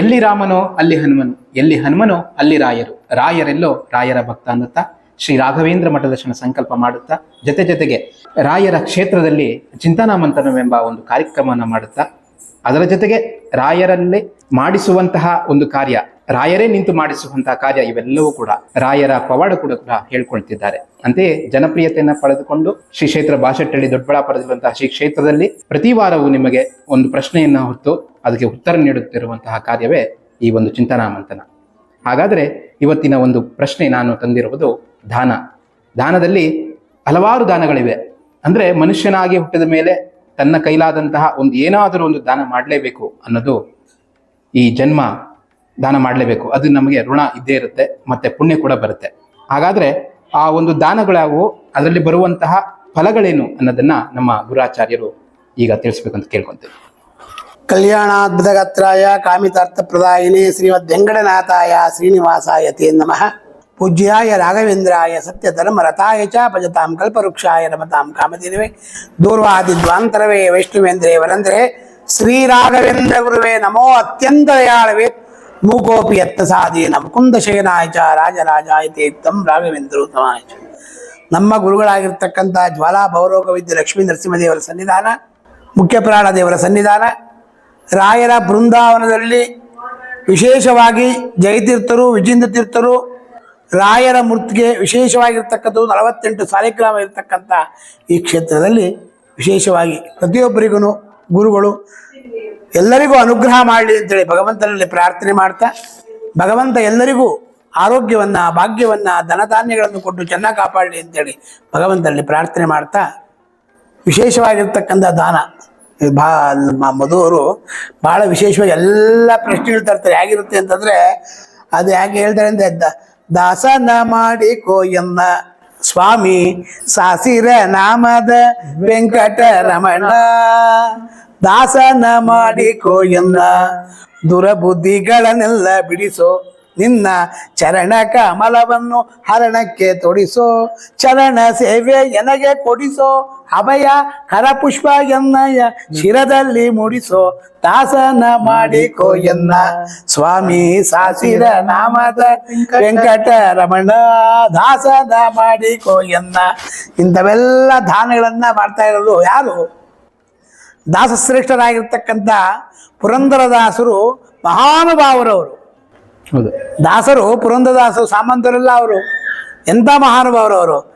ಎಲ್ಲಿ ರಾಮನೋ ಅಲ್ಲಿ ಹನುಮನು, ಎಲ್ಲಿ ಹನುಮನೋ ಅಲ್ಲಿ ರಾಯರು. ರಾಯರೆಲ್ಲೋ ರಾಯರ ಭಕ್ತ ಅನ್ನುತ್ತಾ ಶ್ರೀ ರಾಘವೇಂದ್ರ ಮಠ ದರ್ಶನ ಸಂಕಲ್ಪ ಮಾಡುತ್ತಾ, ಜೊತೆ ಜೊತೆಗೆ ರಾಯರ ಕ್ಷೇತ್ರದಲ್ಲಿ ಚಿಂತನಾ ಮಂಥನವೆಂಬ ಒಂದು ಕಾರ್ಯಕ್ರಮವನ್ನು ಮಾಡುತ್ತಾ, ಅದರ ಜೊತೆಗೆ ರಾಯರಲ್ಲಿ ಮಾಡಿಸುವಂತಹ ಒಂದು ಕಾರ್ಯ, ರಾಯರೇ ನಿಂತು ಮಾಡಿಸುವಂತಹ ಕಾರ್ಯ ಇವೆಲ್ಲವೂ ಕೂಡ ರಾಯರ ಪವಾಡ ಕೂಡ ಕೂಡ ಹೇಳ್ಕೊಳ್ತಿದ್ದಾರೆ. ಅಂತೆಯೇ ಜನಪ್ರಿಯತೆಯನ್ನ ಪಡೆದುಕೊಂಡು ಶ್ರೀ ಕ್ಷೇತ್ರ ಬಾಶೆಟ್ಟಳ್ಳಿ ದೊಡ್ಡಬಳ್ಳಾಪುರದಲ್ಲಿರುವಂತಹ ಶ್ರೀ ಕ್ಷೇತ್ರದಲ್ಲಿ ಪ್ರತಿ ವಾರವೂ ನಿಮಗೆ ಒಂದು ಪ್ರಶ್ನೆಯನ್ನ ಹೊತ್ತು ಅದಕ್ಕೆ ಉತ್ತರ ನೀಡುತ್ತಿರುವಂತಹ ಕಾರ್ಯವೇ ಈ ಒಂದು ಚಿಂತನಾ ಮಂಥನ ಹಾಗಾದ್ರೆ ಇವತ್ತಿನ ಒಂದು ಪ್ರಶ್ನೆ ನಾನು ತಂದಿರುವುದು ದಾನ. ದಾನದಲ್ಲಿ ಹಲವಾರು ದಾನಗಳಿವೆ. ಅಂದ್ರೆ ಮನುಷ್ಯನಾಗಿ ಹುಟ್ಟಿದ ಮೇಲೆ ತನ್ನ ಕೈಲಾದಂತಹ ಒಂದು ಏನಾದರೂ ಒಂದು ದಾನ ಮಾಡಲೇಬೇಕು ಅನ್ನೋದು ಈ ಜನ್ಮ ದಾನ ಮಾಡಲೇಬೇಕು. ಅದು ನಮಗೆ ಋಣ ಇದ್ದೇ ಇರುತ್ತೆ, ಮತ್ತೆ ಪುಣ್ಯ ಕೂಡ ಬರುತ್ತೆ. ಹಾಗಾದ್ರೆ ಆ ಒಂದು ದಾನಗಳ್ಯಾವು ಅದರಲ್ಲಿ ಬರುವಂತಹ ಫಲಗಳೇನು ಅನ್ನೋದನ್ನ ನಮ್ಮ ಗುರಾಚಾರ್ಯರು ಈಗ ತಿಳಿಸ್ಬೇಕಂತ ಕೇಳ್ಕೊಂತೇವೆ. ಕಾಮಿತಾರ್ಥ ಪ್ರದಾಯಿನಿ ಶ್ರೀಮದ್ ವೆಂಕಟನಾಥಾಯ ಶ್ರೀನಿವಾಸಾಯ ತೇ ನಮಃ. ಪೂಜ್ಯಾಯ ರಾಘವೇಂದ್ರಾಯ ಸತ್ಯಧರ್ಮರತಾಯ ಚ ಭಜತಾಂ ಕಲ್ಪವೃಕ್ಷಾಯ ರಮತಾಂ ಕಾಮಧೇನವೇ. ದೂರ್ವಾದಿದ್ವಾಂತರವೇ ವೈಷ್ಣವೇಂದ್ರೇ ವರಂದ್ರೇ ಶ್ರೀರಾಘವೇಂದ್ರ ಗುರುವೇ ನಮೋ ಅತ್ಯಂತ ದಯಾಳವೇ. ಮೂಕೋಪಿ ಎತ್ತ ಸಾಧೀನ ಮುಕುಂದ ಶಯನಾಯ ಚ ರಾಜರಾಜಾಯ ತೇ ತಂ ರಾಘವೇಂದ್ರೋತ್ತಮಾಯ ಚ. ನಮ್ಮ ಗುರುಗಳಾಗಿರ್ತಕ್ಕಂಥ ಜ್ವಾಲಾ ಭವರೋಗ ವಿದ್ಯ ಲಕ್ಷ್ಮೀ ನರಸಿಂಹದೇವರ ಸನ್ನಿಧಾನ, ಮುಖ್ಯ ಪ್ರಾಣ ದೇವರ ಸನ್ನಿಧಾನ, ರಾಯರ ಬೃಂದಾವನದಲ್ಲಿ ವಿಶೇಷವಾಗಿ ಜಯತೀರ್ಥರು ವಿಜೇಂದ್ರ ತೀರ್ಥರು ರಾಯರ ಮೂರ್ತಿಗೆ ವಿಶೇಷವಾಗಿರ್ತಕ್ಕಂಥದ್ದು ನಲವತ್ತೆಂಟು ಸಾಲಿಗ್ರಾಮ ಇರತಕ್ಕಂಥ ಈ ಕ್ಷೇತ್ರದಲ್ಲಿ ವಿಶೇಷವಾಗಿ ಪ್ರತಿಯೊಬ್ಬರಿಗೂ ಗುರುಗಳು ಎಲ್ಲರಿಗೂ ಅನುಗ್ರಹ ಮಾಡಲಿ ಅಂತೇಳಿ ಭಗವಂತನಲ್ಲಿ ಪ್ರಾರ್ಥನೆ ಮಾಡ್ತಾ, ಭಗವಂತ ಎಲ್ಲರಿಗೂ ಆರೋಗ್ಯವನ್ನ, ಭಾಗ್ಯವನ್ನ, ಧನಧಾನ್ಯಗಳನ್ನು ಕೊಟ್ಟು ಚೆನ್ನಾಗಿ ಕಾಪಾಡಲಿ ಅಂತೇಳಿ ಭಗವಂತನಲ್ಲಿ ಪ್ರಾರ್ಥನೆ ಮಾಡ್ತಾ, ವಿಶೇಷವಾಗಿರ್ತಕ್ಕಂಥ ದಾನ. ಮಧು ಅವರು ಭಾಳ ವಿಶೇಷವಾಗಿ ಎಲ್ಲ ಪ್ರಶ್ನೆಗಳು ತರ್ತಾರೆ, ಹೇಗಿರುತ್ತೆ ಅಂತಂದ್ರೆ, ಅದು ಹೇಗೆ ಹೇಳ್ತಾರೆ ಅಂತ ದಾಸನ ಮಾಡಿ ಕೋಯನ್ನ ಸ್ವಾಮಿ ಸಾಸಿರ ನಾಮದ ವೆಂಕಟರಮಣ ದಾಸನ ಮಾಡಿ ಕೋಯನ್ನ ದುರಬುದ್ಧಿಗಳನ್ನೆಲ್ಲ ಬಿಡಿಸೋ ನಿನ್ನ ಚರಣ ಕಮಲವನ್ನು ಹರಣಕ್ಕೆ ತೊಡಿಸೋ ಚರಣ ಸೇವೆ ಎನಗೆ ಕೊಡಿಸೋ ಅಭಯ ಕರಪುಷ್ಪ ಎನ್ನಯ ಶಿರದಲ್ಲಿ ಮುಡಿಸೋ ದಾಸನ ಮಾಡಿ ಎನ್ನ. ಸ್ವಾಮಿ ಸಾಸಿರ ನಾಮದ ವೆಂಕಟ ರಮಣ ದಾಸನ ಮಾಡಿ ಎನ್ನ. ಇಂಥವೆಲ್ಲ ದಾನಗಳನ್ನ ಮಾಡ್ತಾ ಇರೋದು ಯಾರು? ದಾಸಶ್ರೇಷ್ಠರಾಗಿರ್ತಕ್ಕಂಥ ಪುರಂದರದಾಸರು ಮಹಾನುಭಾವರವರು. ಹೌದು. ದಾಸರು ಪುರಂದರದಾಸರು ಸಾಮಂತರೆಲ್ಲ ಅವರು. ಎಂಥ ಮಹಾನುಭಾವರವರು?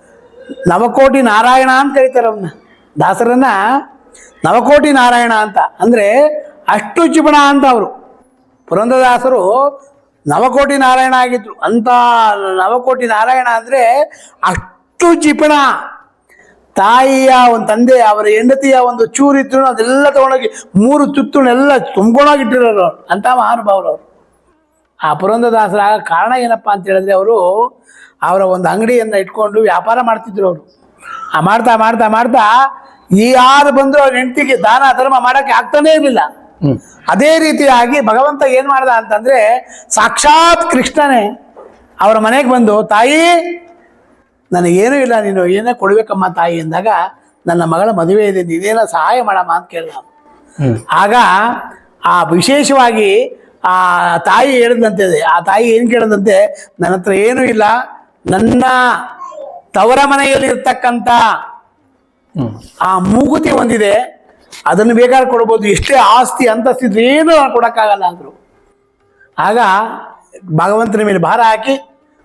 ನವಕೋಟಿ ನಾರಾಯಣ ಅಂತ ಕರೀತಾರೆ ಅವನ್ನ ದಾಸರನ್ನ ನವಕೋಟಿ ನಾರಾಯಣ ಅಂತ. ಅಂದರೆ ಅಷ್ಟು ಚಿಪಣ ಅಂತ ಅವರು. ಪುರಂದರದಾಸರು ನವಕೋಟಿ ನಾರಾಯಣ ಆಗಿದ್ರು. ಅಂತ ನವಕೋಟಿ ನಾರಾಯಣ ಅಂದರೆ ಅಷ್ಟು ಚಿಪಣ ತಾಯಿಯ ಒಂದು ತಂದೆ, ಅವರ ಹೆಂಡತಿಯ ಒಂದು ಚೂರಿತ್ತು ಅದೆಲ್ಲ ತಗೊಂಡೋಗಿ ಮೂರು ತುತ್ತುನೆಲ್ಲ ತುಂಬೋಣಾಗಿಟ್ಟಿರೋರು ಅಂತ ಮಹಾನುಭಾವರು ಅವರು. ಆ ಪುರಂದದಾಸರ ಕಾರಣ ಏನಪ್ಪ ಅಂತ ಹೇಳಿದ್ರೆ ಅವರು ಅವರ ಒಂದು ಅಂಗಡಿಯನ್ನು ಇಟ್ಕೊಂಡು ವ್ಯಾಪಾರ ಮಾಡ್ತಿದ್ರು ಅವರು. ಆ ಮಾಡ್ತಾ ಮಾಡ್ತಾ ಮಾಡ್ತಾ ಈ ಯಾರು ಬಂದು ಅವ್ರ ಹೆಂಡತಿಗೆ ದಾನ ಧರ್ಮ ಮಾಡೋಕ್ಕೆ ಆಗ್ತಾನೇ ಇರಲಿಲ್ಲ. ಅದೇ ರೀತಿಯಾಗಿ ಭಗವಂತ ಏನು ಮಾಡ್ದ ಅಂತಂದ್ರೆ ಸಾಕ್ಷಾತ್ ಕೃಷ್ಣನೇ ಅವರ ಮನೆಗೆ ಬಂದು ತಾಯಿ ನನಗೇನೂ ಇಲ್ಲ ನೀನು ಏನೇ ಕೊಡಬೇಕಮ್ಮ ತಾಯಿ ಅಂದಾಗ ನನ್ನ ಮಗಳ ಮದುವೆ ಇದೆ ನೀನೇನೋ ಸಹಾಯ ಮಾಡಮ್ಮ ಅಂತ ಕೇಳಿದ ಆಗ ಆ ವಿಶೇಷವಾಗಿ ಆ ತಾಯಿ ಹೇಳಿದಂತೆ ಆ ತಾಯಿ ಏನು ಕೇಳಿದಂತೆ ನನ್ನ ಹತ್ರ ಏನೂ ಇಲ್ಲ ನನ್ನ ತವರ ಮನೆಯಲ್ಲಿ ಇರ್ತಕ್ಕಂಥ ಆ ಮೂಗುತಿ ಒಂದಿದೆ. ಅದನ್ನು ಬೇಕಾದ್ರೆ ಕೊಡ್ಬೋದು. ಎಷ್ಟೇ ಆಸ್ತಿ ಅಂತಸ್ತಿದ್ರೆ ಏನು ಕೊಡೋಕ್ಕಾಗಲ್ಲ ಅಂದರು. ಆಗ ಭಗವಂತನ ಮೇಲೆ ಭಾರ ಹಾಕಿ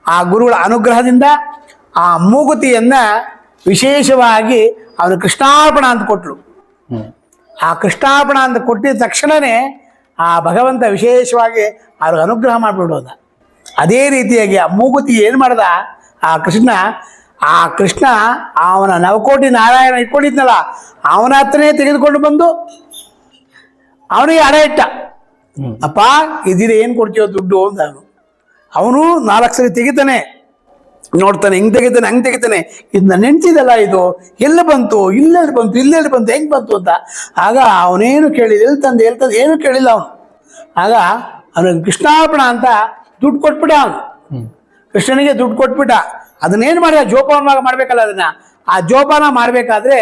ಆ ಗುರುಗಳ ಅನುಗ್ರಹದಿಂದ ಆ ಮೂಗುತಿಯನ್ನ ವಿಶೇಷವಾಗಿ ಅವನು ಕೃಷ್ಣಾರ್ಪಣ ಅಂತ ಕೊಟ್ಟರು ಆ ಕೃಷ್ಣಾರ್ಪಣ ಅಂತ ಕೊಟ್ಟಿದ ತಕ್ಷಣವೇ ಆ ಭಗವಂತ ವಿಶೇಷವಾಗಿ ಅವ್ರಿಗೆ ಅನುಗ್ರಹ ಮಾಡಿಬಿಡೋದ. ಅದೇ ರೀತಿಯಾಗಿ ಆ ಮೂಗುತಿ ಏನು ಮಾಡ್ದ? ಆ ಕೃಷ್ಣ ಆ ಕೃಷ್ಣ ಅವನ ನವಕೋಟಿ ನಾರಾಯಣ ಇಟ್ಕೊಂಡಿದ್ನಲ್ಲ ಅವನ ಹತ್ರನೇ ತೆಗೆದುಕೊಂಡು ಬಂದು ಅವನಿಗೆ ಹಣ ಇಟ್ಟ. ಅಪ್ಪ ಇದಿರ ಏನು ಕೊಡ್ತೀಯೋ ದುಡ್ಡು ಅಂತ ಅವನು. ಅವನು ನಾಲ್ಕು ಸರಿ ತೆಗಿತಾನೆ. ನೋಡ್ತಾನೆ ಹಿಂಗೆ ತೆಗಿತಾನೆ ಹಂಗೆ ತೆಗಿತಾನೆ. ಇದು ನನ್ನ ಹೆಂಡ್ತಿದಲ್ಲ ಇದು? ಎಲ್ಲ ಬಂತು? ಇಲ್ಲೆಲ್ಲಿ ಬಂತು? ಇಲ್ಲೆಲ್ಲಿ ಬಂತು? ಹೆಂಗ್ ಬಂತು ಅಂತ. ಆಗ ಅವನೇನು ಕೇಳಿದ ಎಲ್ಲಿ ತಂದೆ ಎಲ್ಲಿ ತಂದೆ ಏನು ಕೇಳಿಲ್ಲ ಅವನು. ಆಗ ಅವನಿಗೆ ಕೃಷ್ಣಾರ್ಪಣ ಅಂತ ದುಡ್ಡು ಕೊಟ್ಬಿಟ್ಟ ಅವನು. ಕೃಷ್ಣನಿಗೆ ದುಡ್ಡು ಕೊಟ್ಬಿಟ್ಟ. ಅದನ್ನೇನು ಮಾಡಿದ? ಜೋಪಾನ ಮಾಡಬೇಕಲ್ಲ ಅದನ್ನ. ಆ ಜೋಪಾನ ಮಾಡಬೇಕಾದ್ರೆ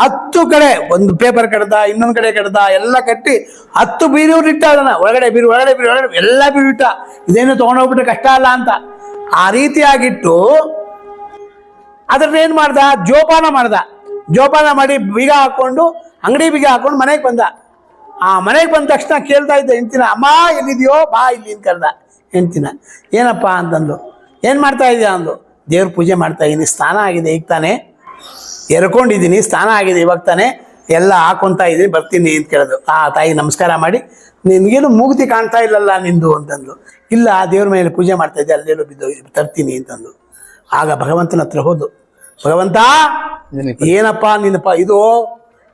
ಹತ್ತು ಕಡೆ ಒಂದು ಪೇಪರ್ ಕಡ್ದ ಇನ್ನೊಂದು ಕಡೆ ಕಡ್ದ ಎಲ್ಲ ಕಟ್ಟಿ ಹತ್ತು ಬೀರೂರು ಇಟ್ಟ ಅದನ್ನ. ಒಳಗಡೆ ಬೀರು ಒಳಗಡೆ ಬೀರು ಒಳಗಡೆ ಎಲ್ಲ ಬೀರು ಇಟ್ಟ. ಇದೇನು ತಗೊಂಡೋಗ್ಬಿಟ್ರೆ ಕಷ್ಟ ಅಲ್ಲ ಅಂತ. ಆ ರೀತಿಯಾಗಿಟ್ಟು ಏನ್ ಮಾಡ್ದ? ಜೋಪಾನ ಮಾಡ್ದ. ಜೋಪಾನ ಮಾಡಿ ಬೀಗ ಹಾಕೊಂಡು ಅಂಗಡಿ ಬೀಗ ಹಾಕೊಂಡು ಮನೆಗೆ ಬಂದ. ಆ ಮನೆಗೆ ಬಂದ ತಕ್ಷಣ ಕೇಳ್ತಾ ಇದ್ದ ಹೆಂಡ್ತಿನ ಅಮ್ಮ ಎಲ್ಲಿದೆಯೋ? ಬಾ ಇಲ್ಲಿ ಅಂತ ಕರೆದ ಹೆಂಡ್ತಿನ ಏನಪ್ಪ ಅಂತಂದು, ಏನು ಮಾಡ್ತಾ ಇದೆಯಾ ಅಂದು, ದೇವ್ರ ಪೂಜೆ ಮಾಡ್ತಾ ಇದ್ದೀನಿ ಸ್ನಾನ ಆಗಿದೆ, ಈಗ ತಾನೇ ಎರ್ಕೊಂಡಿದ್ದೀನಿ ಸ್ನಾನ ಆಗಿದೆ, ಇವಾಗ ತಾನೇ ಎಲ್ಲ ಹಾಕೊತಾ ಇದ್ದೀನಿ ಬರ್ತೀನಿ ಅಂತ ಕೇಳಿದ್ರು. ಆ ತಾಯಿ ನಮಸ್ಕಾರ ಮಾಡಿ, ನಿನಗೇನು ಮೂಗುತಿ ಕಾಣ್ತಾ ಇಲ್ಲಲ್ಲ ನಿಂದು ಅಂತಂದು. ಇಲ್ಲ, ದೇವ್ರ ಮೇಲೆ ಪೂಜೆ ಮಾಡ್ತಾ ಇದ್ದೆ ಅಲ್ಲೇನೋ ಬಿದ್ದು ತರ್ತೀನಿ ಅಂತಂದು. ಆಗ ಭಗವಂತನ ಹತ್ರ ಹೋದು, ಭಗವಂತ, ಏನಪ್ಪ ನಿನ್ನಪ್ಪ, ಇದು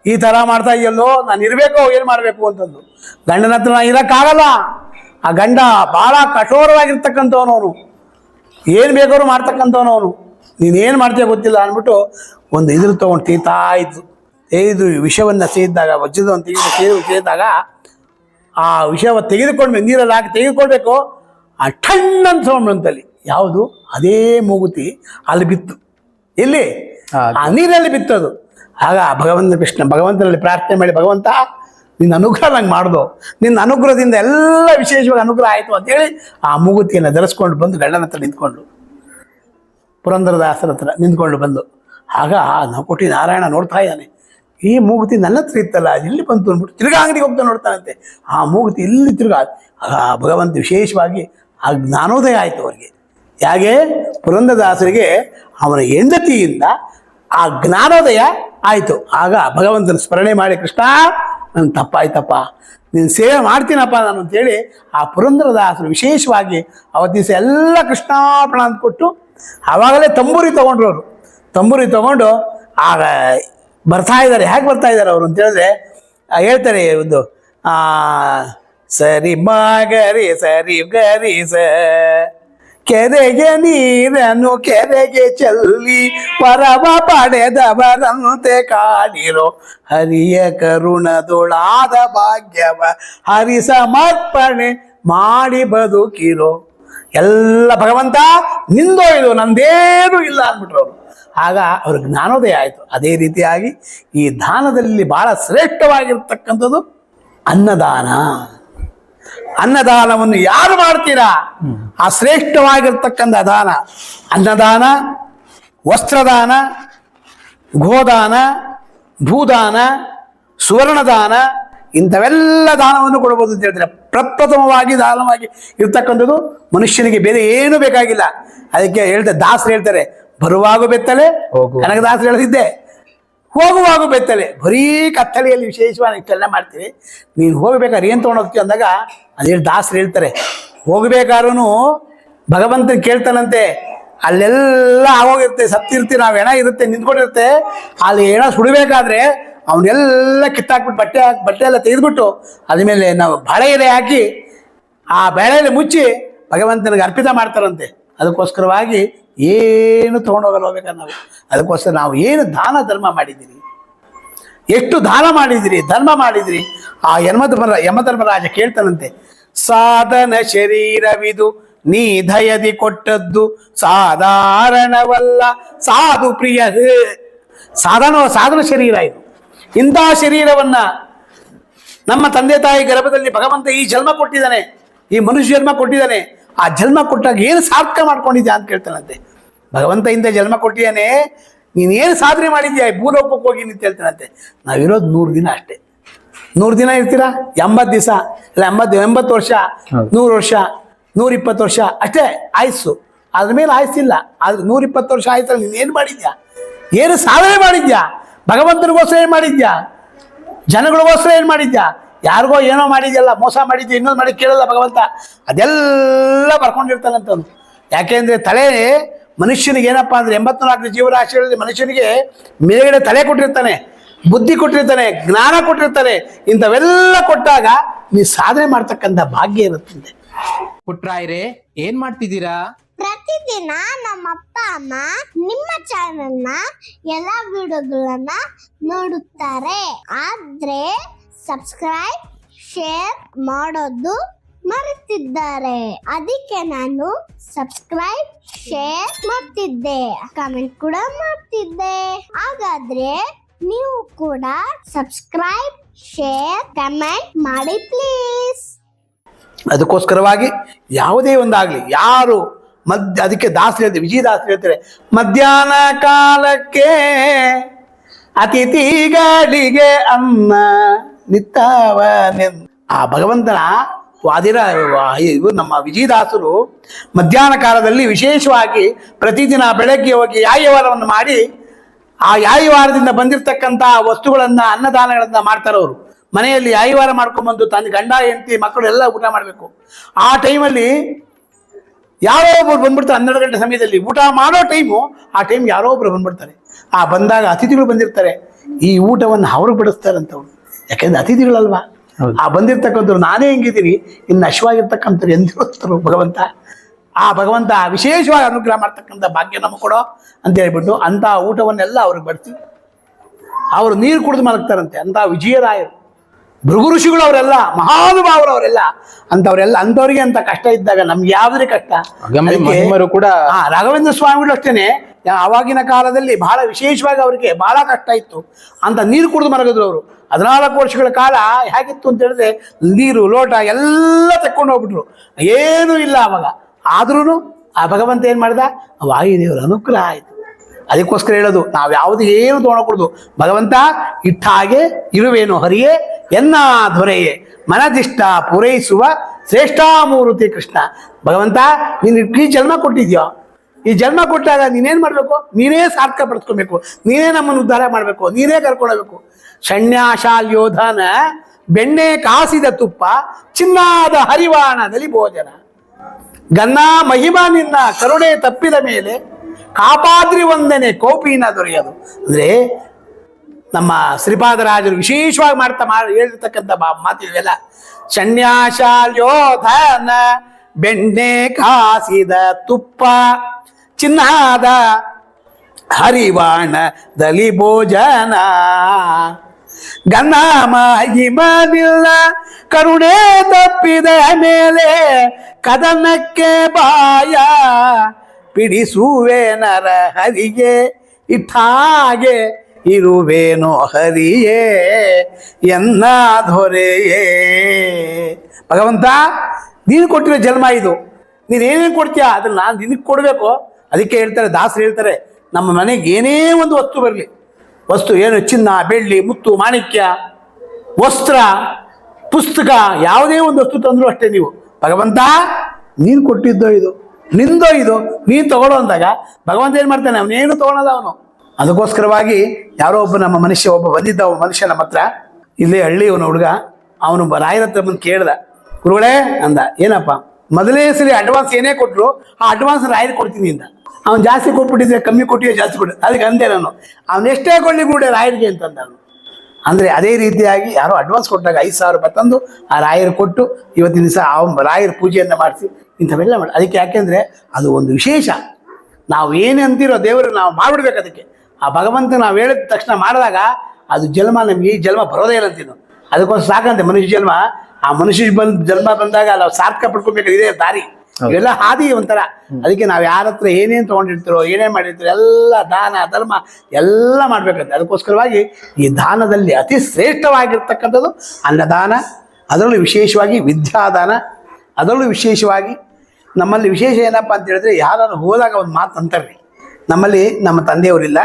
ಈ ಥರ ಮಾಡ್ತಾ ಇದೆಯಲ್ಲೋ, ನಾನು ಇರಬೇಕು, ಏನು ಮಾಡಬೇಕು ಅಂತಂದು. ಗಂಡನ ಹತ್ರ ನಾನು ಇರೋಕ್ಕಾಗಲ್ಲ. ಆ ಗಂಡ ಭಾಳ ಕಠೋರವಾಗಿರ್ತಕ್ಕಂಥವನವನು. ಏನು ಬೇಕಾದ್ರೂ ಮಾಡ್ತಕ್ಕಂಥವನು ಅವನು ನೀನೇನು ಮಾಡ್ತೀಯ ಗೊತ್ತಿಲ್ಲ ಅಂದ್ಬಿಟ್ಟು ಒಂದು ಇದ್ರ ತೊಗೊಂಡು ತೀತಾ ಇದ್ದು ಇದು ವಿಷವನ್ನು ಸೇದಿದಾಗ ವಜ್ರದವನ್ನು ತೆಗೆದು ಸೇದು ಸೇದಿದಾಗ ಆ ವಿಷವ ತೆಗೆದುಕೊಂಡು ನೀರಲ್ಲಿ ಹಾಕಿ ತೆಗೆದುಕೊಳ್ಬೇಕು. ಆ ಠಣ್ಣ ಅಂತಲ್ಲಿ ಯಾವುದು? ಅದೇ ಮೂಗುತಿ ಅಲ್ಲಿ ಬಿತ್ತು. ಎಲ್ಲಿ. ಆ ನೀರಲ್ಲಿ ಬಿತ್ತದು. ಆಗ ಭಗವಂತ ಕೃಷ್ಣ ಭಗವಂತನಲ್ಲಿ ಪ್ರಾರ್ಥನೆ ಮಾಡಿ ಭಗವಂತ ನಿನ್ನ ಅನುಗ್ರಹ ನಂಗೆ ಮಾಡ್ದು. ನಿನ್ನ ಅನುಗ್ರಹದಿಂದ ಎಲ್ಲ ವಿಶೇಷವಾಗಿ ಅನುಗ್ರಹ ಆಯಿತು ಅಂತೇಳಿ ಆ ಮೂಗುತಿಯನ್ನು ಧರಿಸ್ಕೊಂಡು ಬಂದು ಗಂಡನ ಹತ್ರ ನಿಂತ್ಕೊಂಡು ಪುರಂದರದಾಸರ ಹತ್ರ ನಿಂತ್ಕೊಂಡು ಬಂದು. ಆಗ ನಕೋಟಿ ನಾರಾಯಣ ನೋಡ್ತಾ ಇದ್ದಾನೆ. ಈ ಮೂಗುತಿ ನನ್ನ ಹತ್ರ ಇತ್ತಲ್ಲ ಇಲ್ಲಿ ಬಂತು ಅಂದ್ಬಿಟ್ಟು ತಿರ್ಗಾ ಅಂಗಡಿಗೆ ಹೋಗ್ತಾ ನೋಡ್ತಾನಂತೆ. ಆ ಮೂಗುತಿ ಇಲ್ಲಿ ತಿರುಗಾ? ಆ ಭಗವಂತ ವಿಶೇಷವಾಗಿ ಆ ಜ್ಞಾನೋದಯ ಆಯಿತು ಅವರಿಗೆ. ಹೇಗೆ? ಪುರಂದರದಾಸರಿಗೆ ಅವನ ಹೆಂಡತಿಯಿಂದ ಆ ಜ್ಞಾನೋದಯ ಆಯಿತು. ಆಗ ಭಗವಂತನ ಸ್ಮರಣೆ ಮಾಡಿ, ಕೃಷ್ಣ ನನ್ನ ತಪ್ಪಾಯ್ತಪ್ಪ. ನೀನು ಸೇವೆ ಮಾಡ್ತೀನಪ್ಪ ನಾನು ಅಂತೇಳಿ ಆ ಪುರಂದರದಾಸರು ವಿಶೇಷವಾಗಿ ಅವತ್ತು ದಿವಸ ಎಲ್ಲ ಕೃಷ್ಣಾರ್ಪಣ ಅಂತ ಕೊಟ್ಟು ಆವಾಗಲೇ ತಂಬೂರಿ ತೊಗೊಂಡ್ರು ಅವರು. ತಂಬೂರಿ ತೊಗೊಂಡು ಆಗ ಬರ್ತಾ ಇದ್ದಾರೆ. ಹೇಗೆ ಬರ್ತಾ ಇದ್ದಾರೆ ಅವರು ಅಂತ ಹೇಳಿದ್ರೆ ಆ, ಹೇಳ್ತಾರೆ ಒಂದು ಸರಿ ಮಗರಿ ಸರಿ ಗರಿ ಸ ಕೆರೆಗೆ ನೀರನ್ನು ಕೆರೆಗೆ ಚೆಲ್ಲಿ ಪರವ ಪಡೆದವರಂತೆ ಕಾಡಿರೋ ಹರಿಯ ಕರುಣದೊಳಾದ ಭಾಗ್ಯವ ಹರಿ ಸಮರ್ಪಣೆ ಮಾಡಿ ಬದುಕಿರೋ. ಎಲ್ಲ ಭಗವಂತ ನಿಂದೋ ಇದು ನಂದೇನು ಇಲ್ಲ ಅಂದ್ಬಿಟ್ರು ಅವರು. ಆಗ ಅವ್ರ ಜ್ಞಾನೋದಯ ಆಯಿತು. ಅದೇ ರೀತಿಯಾಗಿ ಈ ದಾನದಲ್ಲಿ ಬಹಳ ಶ್ರೇಷ್ಠವಾಗಿರ್ತಕ್ಕಂಥದ್ದು ಅನ್ನದಾನ. ಅನ್ನದಾನವನ್ನು ಯಾರು ಮಾಡ್ತೀರಾ? ಆ ಶ್ರೇಷ್ಠವಾಗಿರ್ತಕ್ಕಂಥ ದಾನ. ಅನ್ನದಾನ ವಸ್ತ್ರದಾನ ಗೋದಾನ ಭೂದಾನ ಸುವರ್ಣದಾನ ಇಂಥವೆಲ್ಲ ದಾನವನ್ನು ಕೊಡಬಹುದು ಅಂತ ಹೇಳ್ತಾರೆ? ಪ್ರಪ್ರಥಮವಾಗಿ ದಾನವಾಗಿ ಇರ್ತಕ್ಕಂಥದ್ದು ಮನುಷ್ಯನಿಗೆ ಬೇರೆ ಏನೂ ಬೇಕಾಗಿಲ್ಲ. ಅದಕ್ಕೆ ಹೇಳ್ತಾರೆ ದಾಸರು ಹೇಳ್ತಾರೆ ಬರುವಾಗ ಬೆತ್ತಲೆ. ಕನಕದಾಸರು ಹೇಳ್ತಿದ್ದೆ ಹೋಗುವಾಗ ಬೆತ್ತಲೆ. ಬರೀ ಕತ್ತಲೆಯಲ್ಲಿ ವಿಶೇಷವಾಗಿ ಇಷ್ಟೆಲ್ಲ ಮಾಡ್ತೀವಿ. ನೀನು ಹೋಗ್ಬೇಕಾದ್ರೆ ಏನು ತೊಗೊಂಡೋಗ್ತೀವಿ ಅಂದಾಗ ಅಲ್ಲಿ ದಾಸರು ಹೇಳ್ತಾರೆ. ಹೋಗ್ಬೇಕಾದ್ರೂ ಭಗವಂತನ ಕೇಳ್ತಾನಂತೆ. ಅಲ್ಲೆಲ್ಲ ಆಗೋಗಿರುತ್ತೆ, ಸತ್ತಿರ್ತೀವಿ, ನಾವು ಏನೋ ಇರುತ್ತೆ, ನಿಂತ್ಕೊಂಡಿರುತ್ತೆ. ಅಲ್ಲಿ ಏನೋ ಸುಡಬೇಕಾದ್ರೆ ಅವನ್ನೆಲ್ಲ ಕಿತ್ತಾಕ್ಬಿಟ್ಟು ಬಟ್ಟೆ ಹಾಕಿ, ಬಟ್ಟೆ ಎಲ್ಲ ತೆಗೆದುಬಿಟ್ಟು ಅದಮೇಲೆ ನಾವು ಬಾಳೆ ಎಲೆ ಹಾಕಿ ಆ ಬೇಳೆಯಲ್ಲಿ ಮುಚ್ಚಿ ಭಗವಂತನಿಗೆ ಅರ್ಪಿತ ಮಾಡ್ತಾರಂತೆ. ಅದಕ್ಕೋಸ್ಕರವಾಗಿ ಏನು ತೊಗೊಂಡೋಗಲ್ಲ ಹೋಗ್ಬೇಕಾದ್ರೆ ನಾವು? ಅದಕ್ಕೋಸ್ಕರ ನಾವು ಏನು ದಾನ ಧರ್ಮ ಮಾಡಿದ್ದೀರಿ? ಎಷ್ಟು ದಾನ ಮಾಡಿದಿರಿ ಧರ್ಮ ಮಾಡಿದಿರಿ ಆ ಯಮಧರ್ಮ, ಯಮಧರ್ಮರಾಜ ಕೇಳ್ತಾನಂತೆ, ಸಾಧನ ಶರೀರವಿದು ನೀ ದಯದಿ ಕೊಟ್ಟದ್ದು ಸಾಧಾರಣವಲ್ಲ, ಸಾಧು ಪ್ರಿಯ ಸಾಧನ ಸಾಧನ ಶರೀರ ಇದು. ಇಂಥ ಶರೀರವನ್ನ ನಮ್ಮ ತಂದೆ ತಾಯಿ ಗರ್ಭದಲ್ಲಿ ಭಗವಂತ ಈ ಜನ್ಮ ಕೊಟ್ಟಿದ್ದಾನೆ, ಈ ಮನುಷ್ಯ ಜನ್ಮ ಕೊಟ್ಟಿದ್ದಾನೆ. ಆ ಜನ್ಮ ಕೊಟ್ಟಾಗ ಏನು ಸಾರ್ಥಕ ಮಾಡ್ಕೊಂಡಿದ್ಯಾ ಅಂತ ಕೇಳ್ತಾನಂತೆ. ಭಗವಂತ ಹಿಂದೆ ಜನ್ಮ ಕೊಟ್ಟಿಯಾನೆ ನೀನೇನು ಸಾಧನೆ ಮಾಡಿದ್ಯಾ ಭೂಲೋಕಕ್ಕೆ ಹೋಗಿ ಅಂತ ಹೇಳ್ತಾನಂತೆ. ನಾವಿರೋದು ನೂರು ದಿನ ಅಷ್ಟೇ. ನೂರು ದಿನ ಇರ್ತೀರಾ? ಎಂಬತ್ತು ದಿವಸ ಇಲ್ಲ ಎಂಬತ್ತು ಎಂಬತ್ತು ವರ್ಷ. ನೂರು ವರ್ಷ ನೂರ ಇಪ್ಪತ್ತು ವರ್ಷ ಅಷ್ಟೇ ಆಯಸ್ಸು. ಅದ್ರ ಮೇಲೆ ಆಯಸ್ಸಿಲ್ಲ ಆದ್ರೆ ನೂರ ಇಪ್ಪತ್ತು ವರ್ಷ ಆಯ್ತಲ್ಲ ನೀನು ಏನು ಮಾಡಿದ್ಯಾ? ಏನು ಸಾಧನೆ ಮಾಡಿದ್ಯಾ? ಭಗವಂತನಿಗೋಸ್ಕರ ಏನು ಮಾಡಿದ್ಯಾ? ಜನಗಳಿಗೋಸ್ಕರ ಏನು ಮಾಡಿದ್ಯಾ? ಯಾರಿಗೋ ಏನೋ ಮಾಡಿದ್ಯಲ್ಲ ಮೋಸ ಮಾಡಿದ್ದೆ ಇನ್ನೊಂದು ಮಾಡಿ ಕೇಳಲ್ಲ ಭಗವಂತ. ಅದೆಲ್ಲ ಬರ್ಕೊಂಡಿರ್ತಾನಂತವನು. ಯಾಕೆಂದ್ರೆ ತಲೆ ಮನುಷ್ಯನಿಗೆ ಏನಪ್ಪ ಅಂದ್ರೆ ಎಂಬತ್ನಾಲ್ಕು ಜೀವರಾಶಿಗಳಲ್ಲಿ ಮನುಷ್ಯನಿಗೆ ಮೇಲ್ಗಡೆ ತಲೆ ಕೊಟ್ಟಿರ್ತಾನೆ ಬುದ್ಧಿ ಕೊಟ್ಟಿರ್ತಾನೆ ಜ್ಞಾನ ಕೊಟ್ಟಿರ್ತಾನೆ ಇಂಥವೆಲ್ಲ ಕೊಟ್ಟಾಗ ನೀ ಸಾಧನೆ ಮಾಡ್ತಕ್ಕಂಥ ಭಾಗ್ಯ ಇರುತ್ತೆ ಪುಟ್ರಾಯ್ರೆ ಏನ್ ಮಾಡ್ತಿದ್ದೀರಾ? ಪ್ರತಿದಿನ ನಮ್ಮ ಅಪ್ಪ ಅಮ್ಮ ನಿಮ್ಮ ಚಾನೆಲ್ನ ಎಲ್ಲ ಎಲ್ಲಾ ವಿಡಿಯೋಗಳನ್ನ ನೋಡುತ್ತಾರೆ. ಆದ್ರೆ ಸಬ್ಸ್ಕ್ರೈಬ್ ಶೇರ್ ಮಾಡೋದು ಮರೆತಿದ್ದಾರೆ. ಅದಕ್ಕೆ ನಾನು ಸಬ್ಸ್ಕ್ರೈಬ್ ಶೇರ್ ಮಾಡ್ತಿದ್ದೆ. ಕಮೆಂಟ್ ಕೂಡ ಮಾಡ್ತಿದ್ದೆ. ಹಾಗಾದ್ರೆ ನೀವು ಕೂಡ ಸಬ್ಸ್ಕ್ರೈಬ್ ಶೇರ್ ಕಮೆಂಟ್ ಮಾಡಿ ಪ್ಲೀಸ್ ಅದಕ್ಕೋಸ್ಕರವಾಗಿ ಯಾವುದೇ ಒಂದಾಗಲಿ, ಯಾರು ಮಧ್ಯ, ಅದಕ್ಕೆ ದಾಸರು ಹೇಳ್ತಾರೆ ವಿಜಯದಾಸರು ಹೇಳ್ತಾರೆ, ಮಧ್ಯಾಹ್ನ ಕಾಲಕ್ಕೆ ಅತಿಥಿಗಳಿಗೆ ಅನ್ನ. ನಿತ್ತವನೆ ಆ ಭಗವಂತನ ವಾದಿರ ಇವು ನಮ್ಮ ವಿಜಯದಾಸರು ಮಧ್ಯಾಹ್ನ ಕಾಲದಲ್ಲಿ ವಿಶೇಷವಾಗಿ ಪ್ರತಿದಿನ ಬೆಳಗ್ಗೆ ಹೋಗಿ ಯಾಯವಾರವನ್ನು ಮಾಡಿ ಆ ಯಾಯವಾರದಿಂದ ಬಂದಿರತಕ್ಕಂಥ ವಸ್ತುಗಳನ್ನು ಅನ್ನದಾನಗಳನ್ನ ಮಾಡ್ತಾರವರು ಮನೆಯಲ್ಲಿ ಯಾಯವಾರ ಮಾಡ್ಕೊಂಡ್ಬಂದು ತನ್ನ ಗಂಡ, ಹೆಂಡತಿ, ಮಕ್ಕಳು ಎಲ್ಲ ಊಟ ಮಾಡಬೇಕು. ಆ ಟೈಮಲ್ಲಿ ಯಾರೋ ಒಬ್ರು ಬಂದ್ಬಿಡ್ತಾರೆ ಹನ್ನೆರಡು ಗಂಟೆ ಸಮಯದಲ್ಲಿ. ಊಟ ಮಾಡೋ ಟೈಮು ಆ ಟೈಮ್ ಯಾರೋ ಒಬ್ರು ಬಂದ್ಬಿಡ್ತಾರೆ. ಆ ಬಂದಾಗ ಅತಿಥಿಗಳು ಬಂದಿರ್ತಾರೆ. ಈ ಊಟವನ್ನು ಅವ್ರಿಗೆ ಬಿಡಿಸ್ತಾರಂತವ್ರು. ಯಾಕೆಂದ್ರೆ ಅತಿಥಿಗಳಲ್ವಾ. ಆ ಬಂದಿರ್ತಕ್ಕಂಥವ್ರು ನಾನೇ ಹೆಂಗಿದ್ದೀನಿ ಇನ್ನು ನಶವಾಗಿರ್ತಕ್ಕಂಥವ್ರು ಎಂದಿರುತ್ತರು ಭಗವಂತ. ಆ ಭಗವಂತ ವಿಶೇಷವಾಗಿ ಅನುಗ್ರಹ ಮಾಡ್ತಕ್ಕಂಥ ಭಾಗ್ಯ ನಮಗೆ ಕೊಡೋ ಅಂತ ಹೇಳ್ಬಿಟ್ಟು ಅಂಥ ಊಟವನ್ನೆಲ್ಲ ಅವ್ರಿಗೆ ಬಡಿಸಿ ಅವರು ನೀರು ಕುಡಿದು ಮಲಗ್ತಾರಂತೆ ಅಂತ ವಿಜಯರಾಯರು. ಭೃಗು ಋಷಿಗಳು ಅವರೆಲ್ಲ ಮಹಾನುಭಾವರು ಅವರೆಲ್ಲ ಅಂತವ್ರೆಲ್ಲ ಅಂಥವ್ರಿಗೆ ಅಂತ ಕಷ್ಟ ಇದ್ದಾಗ ನಮ್ಗೆ ಯಾವ್ದ್ರೆ ಕಷ್ಟ? ಕೂಡ ಹಾ ರಾಘವೇಂದ್ರ ಸ್ವಾಮಿಗಳು ಅಷ್ಟೇನೆ. ಆವಾಗಿನ ಕಾಲದಲ್ಲಿ ಬಹಳ ವಿಶೇಷವಾಗಿ ಅವರಿಗೆ ಬಹಳ ಕಷ್ಟ ಇತ್ತು. ಅಂತ ನೀರು ಕುಡಿದು ಮರಗಿದ್ರು ಅವರು. ಹದಿನಾಲ್ಕು ವರ್ಷಗಳ ಕಾಲ ಹೇಗಿತ್ತು ಅಂತ ಹೇಳಿದ್ರೆ ನೀರು ಲೋಟ ಎಲ್ಲ ತಕ್ಕೊಂಡು ಹೋಗ್ಬಿಟ್ರು. ಏನೂ ಇಲ್ಲ ಅವಾಗ. ಆದ್ರೂ ಆ ಭಗವಂತ ಏನು ಮಾಡಿದ? ವಾಯುದೇವರ ಅನುಗ್ರಹ ಆಯಿತು. ಅದಕ್ಕೋಸ್ಕರ ಹೇಳೋದು ನಾವು ಯಾವುದು ಏನು ತೊಗೊಳಕೂಡದು ಭಗವಂತ ಇಟ್ಟ ಹಾಗೆ ಇರುವೇನು ಹರಿಯೇ ಎನ್ನ ದೊರೆಯೇ ಮನದಿಷ್ಟ ಪೂರೈಸುವ ಶ್ರೇಷ್ಠಾಮೂರ್ತಿ ಕೃಷ್ಣ. ಭಗವಂತ, ನೀನು ಈ ಜನ್ಮ ಕೊಟ್ಟಿದ್ಯೋ? ಈ ಜನ್ಮ ಕೊಟ್ಟಾಗ ನೀನೇನು ಮಾಡಬೇಕು? ನೀನೇ ಸಾರ್ಥಕ ಪಡ್ಸ್ಕೊಬೇಕು. ನೀನೇ ನಮ್ಮನ್ನು ಉದ್ಧಾರ ಮಾಡಬೇಕು. ನೀನೇ ಕರ್ಕೊಳ್ಬೇಕು ಷಣ್ಯಾಶಾಲ್ಯೋಧನ ಬೆಣ್ಣೆ ಕಾಸಿದ ತುಪ್ಪ, ಚಿನ್ನಾದ ಹರಿವಾಣದಲ್ಲಿ ಭೋಜನ. ಗನ್ನ ಮಹಿಮಾ ನಿನ್ನ ಕರುಣೆ ತಪ್ಪಿದ ಮೇಲೆ ಕಾಪಾದ್ರಿ ಒಂದನೆ ಕೋಪಿನ ದೊರೆಯೋದು. ಅಂದ್ರೆ ನಮ್ಮ ಶ್ರೀಪಾದರಾಜರು ವಿಶೇಷವಾಗಿ ಮಾಡ್ತಾ ಮಾಡಿ ಹೇಳಿರ್ತಕ್ಕಂಥ ಮಾತು ಇವೆಲ್ಲ. ಷಣ್ಯಾಶಾಲ್ಯೋಧನ, ಬೆಣ್ಣೆ ಕಾಸಿದ ತುಪ್ಪ, ಚಿನ್ನಾದ ಹರಿವಾಣ, ದಲಿ ಭೋಜನ ಗನ್ನ ಕರುಣೆ ತಪ್ಪಿದ ಮೇಲೆ ಕದನಕ್ಕೆ ಬಾಯ, ಪಿಡಿಸುವೆ ನರ ಹರಿಗೆ ಇಟ್ಟಾಗೆ ಇರುವೇನೋ ಹರಿಯೇ ಎನ್ನ ದೊರೆಯೇ. ಭಗವಂತ, ನೀನು ಕೊಟ್ಟಿರೋ ಜನ್ಮ ಇದು. ನೀನು ಏನೇನು ಕೊಡ್ತೀಯ? ಅದನ್ನ ನಾನು ನಿನಗೆ ಕೊಡಬೇಕು. ಅದಕ್ಕೆ ಹೇಳ್ತಾರೆ, ದಾಸರು ಹೇಳ್ತಾರೆ, ನಮ್ಮ ಮನೆಗೆ ಏನೇ ಒಂದು ವಸ್ತು ಬರಲಿ. ವಸ್ತು ಏನು? ಚಿನ್ನ, ಬೆಳ್ಳಿ, ಮುತ್ತು, ಮಾಣಿಕ್ಯ, ವಸ್ತ್ರ, ಪುಸ್ತಕ, ಯಾವುದೇ ಒಂದು ವಸ್ತು ತಂದರೂ ಅಷ್ಟೇ ನೀವು. ಭಗವಂತ, ನೀನು ಕೊಟ್ಟಿದ್ದೋ ಇದು. ನಿಂದೋ ಇದು. ನೀನು ತಗೊಳ್ಳೋ ಅಂದಾಗ ಭಗವಂತ ಏನು ಮಾಡ್ತಾನೆ? ಅವನೇನು ತಗೊಳೋದ ಅವನು. ಅದಕ್ಕೋಸ್ಕರವಾಗಿ ಯಾರೋ ಒಬ್ಬ ನಮ್ಮ ಮನುಷ್ಯ, ಒಬ್ಬ ಬಂದಿದ್ದ ಒಬ್ಬ ಮನುಷ್ಯ ನಮ್ಮ ಹತ್ರ, ಇಲ್ಲೇ ಹಳ್ಳಿ ಅವನ ಹುಡುಗ, ಅವನು ರಾಯರ ಹತ್ರ ಬಂದು ಕೇಳ್ದ, ಗುರುಗಳೇ, ಅಂದ, ಏನಪ್ಪ? ಮೊದಲೇ ಸರಿ ಅಡ್ವಾನ್ಸ್ ಏನೇ ಕೊಟ್ಟರು ಆ ಅಡ್ವಾನ್ಸ್ ರಾಯರ್ ಕೊಡ್ತೀನಿ ಅಂತ ಅವ್ನು ಜಾಸ್ತಿ ಕೊಟ್ಬಿಟ್ಟಿದ್ರೆ ಕಮ್ಮಿ ಕೊಟ್ಟಿದ್ರೆ ಜಾಸ್ತಿ ಕೊಟ್ಟು ಅದಕ್ಕೆ ಅಂದೆ ನಾನು, ಅವ್ನು ಎಷ್ಟೇ ಕೊಡಲಿ ಕೂಡ ರಾಯರಿಗೆ ಅಂತಂದ ಅವನು. ಅಂದರೆ ಅದೇ ರೀತಿಯಾಗಿ ಯಾರೋ ಅಡ್ವಾನ್ಸ್ ಕೊಟ್ಟಾಗ ಐದು ಸಾವಿರ ರೂಪಾಯಿ ತಂದು, ಆ ರಾಯರು ಕೊಟ್ಟು, ಇವತ್ತಿನ ದಿವಸ ಆ ರಾಯರ ಪೂಜೆಯನ್ನು ಮಾಡಿಸಿ, ಇಂಥವೆಲ್ಲ ಮಾಡಿ ಅದಕ್ಕೆ ಯಾಕೆಂದರೆ ಅದು ಒಂದು ವಿಶೇಷ. ನಾವು ಏನೇ ಅಂತೀರೋ ದೇವರು ನಾವು ಮಾಡಿಬಿಡ್ಬೇಕು ಅದಕ್ಕೆ. ಆ ಭಗವಂತ ನಾವು ಹೇಳಿದ ತಕ್ಷಣ ಮಾಡಿದಾಗ ಅದು ಜನ್ಮ ನಮ್ಗೆ ಈ ಜನ್ಮ ಬರೋದೇ ಇಲ್ಲ ಅಂತಿದ್ದು ಅದಕ್ಕೊಂದು ಅದಕ್ಕೋಸ್ಕರ ಸಾಕಂತೆ ಮನುಷ್ಯ ಜನ್ಮ. ಆ ಮನುಷ್ಯ ಬಂದು ಜನ್ಮ ಬಂದಾಗ ನಾವು ಸಾರ್ಥಕ ಪಡ್ಕೊಬೇಕು ಇದೇ ದಾರಿ. ಇವೆಲ್ಲ ಹಾದಿ ಒಂಥರ. ಅದಕ್ಕೆ ನಾವು ಯಾರ ಹತ್ರ ಏನೇನು ತೊಗೊಂಡಿರ್ತೀರೋ ಏನೇನು ಮಾಡಿರ್ತೀರೋ ಎಲ್ಲ ದಾನ ಧರ್ಮ ಎಲ್ಲ ಮಾಡ್ಬೇಕಂತೆ. ಅದಕ್ಕೋಸ್ಕರವಾಗಿ ಈ ದಾನದಲ್ಲಿ ಅತಿ ಶ್ರೇಷ್ಠವಾಗಿರ್ತಕ್ಕಂಥದ್ದು ಅನ್ನದಾನ ಅದರಲ್ಲೂ ವಿಶೇಷವಾಗಿ ವಿದ್ಯಾದಾನ ಅದರಲ್ಲೂ ವಿಶೇಷವಾಗಿ ನಮ್ಮಲ್ಲಿ ವಿಶೇಷ ಏನಪ್ಪ ಅಂತ ಹೇಳಿದ್ರೆ ಯಾರು ಹೋದಾಗ ಒಂದು ಮಾತು ಅಂತಾರೆ. ನಮ್ಮಲ್ಲಿ ನಮ್ಮ ತಂದೆಯವರಿಲ್ಲ.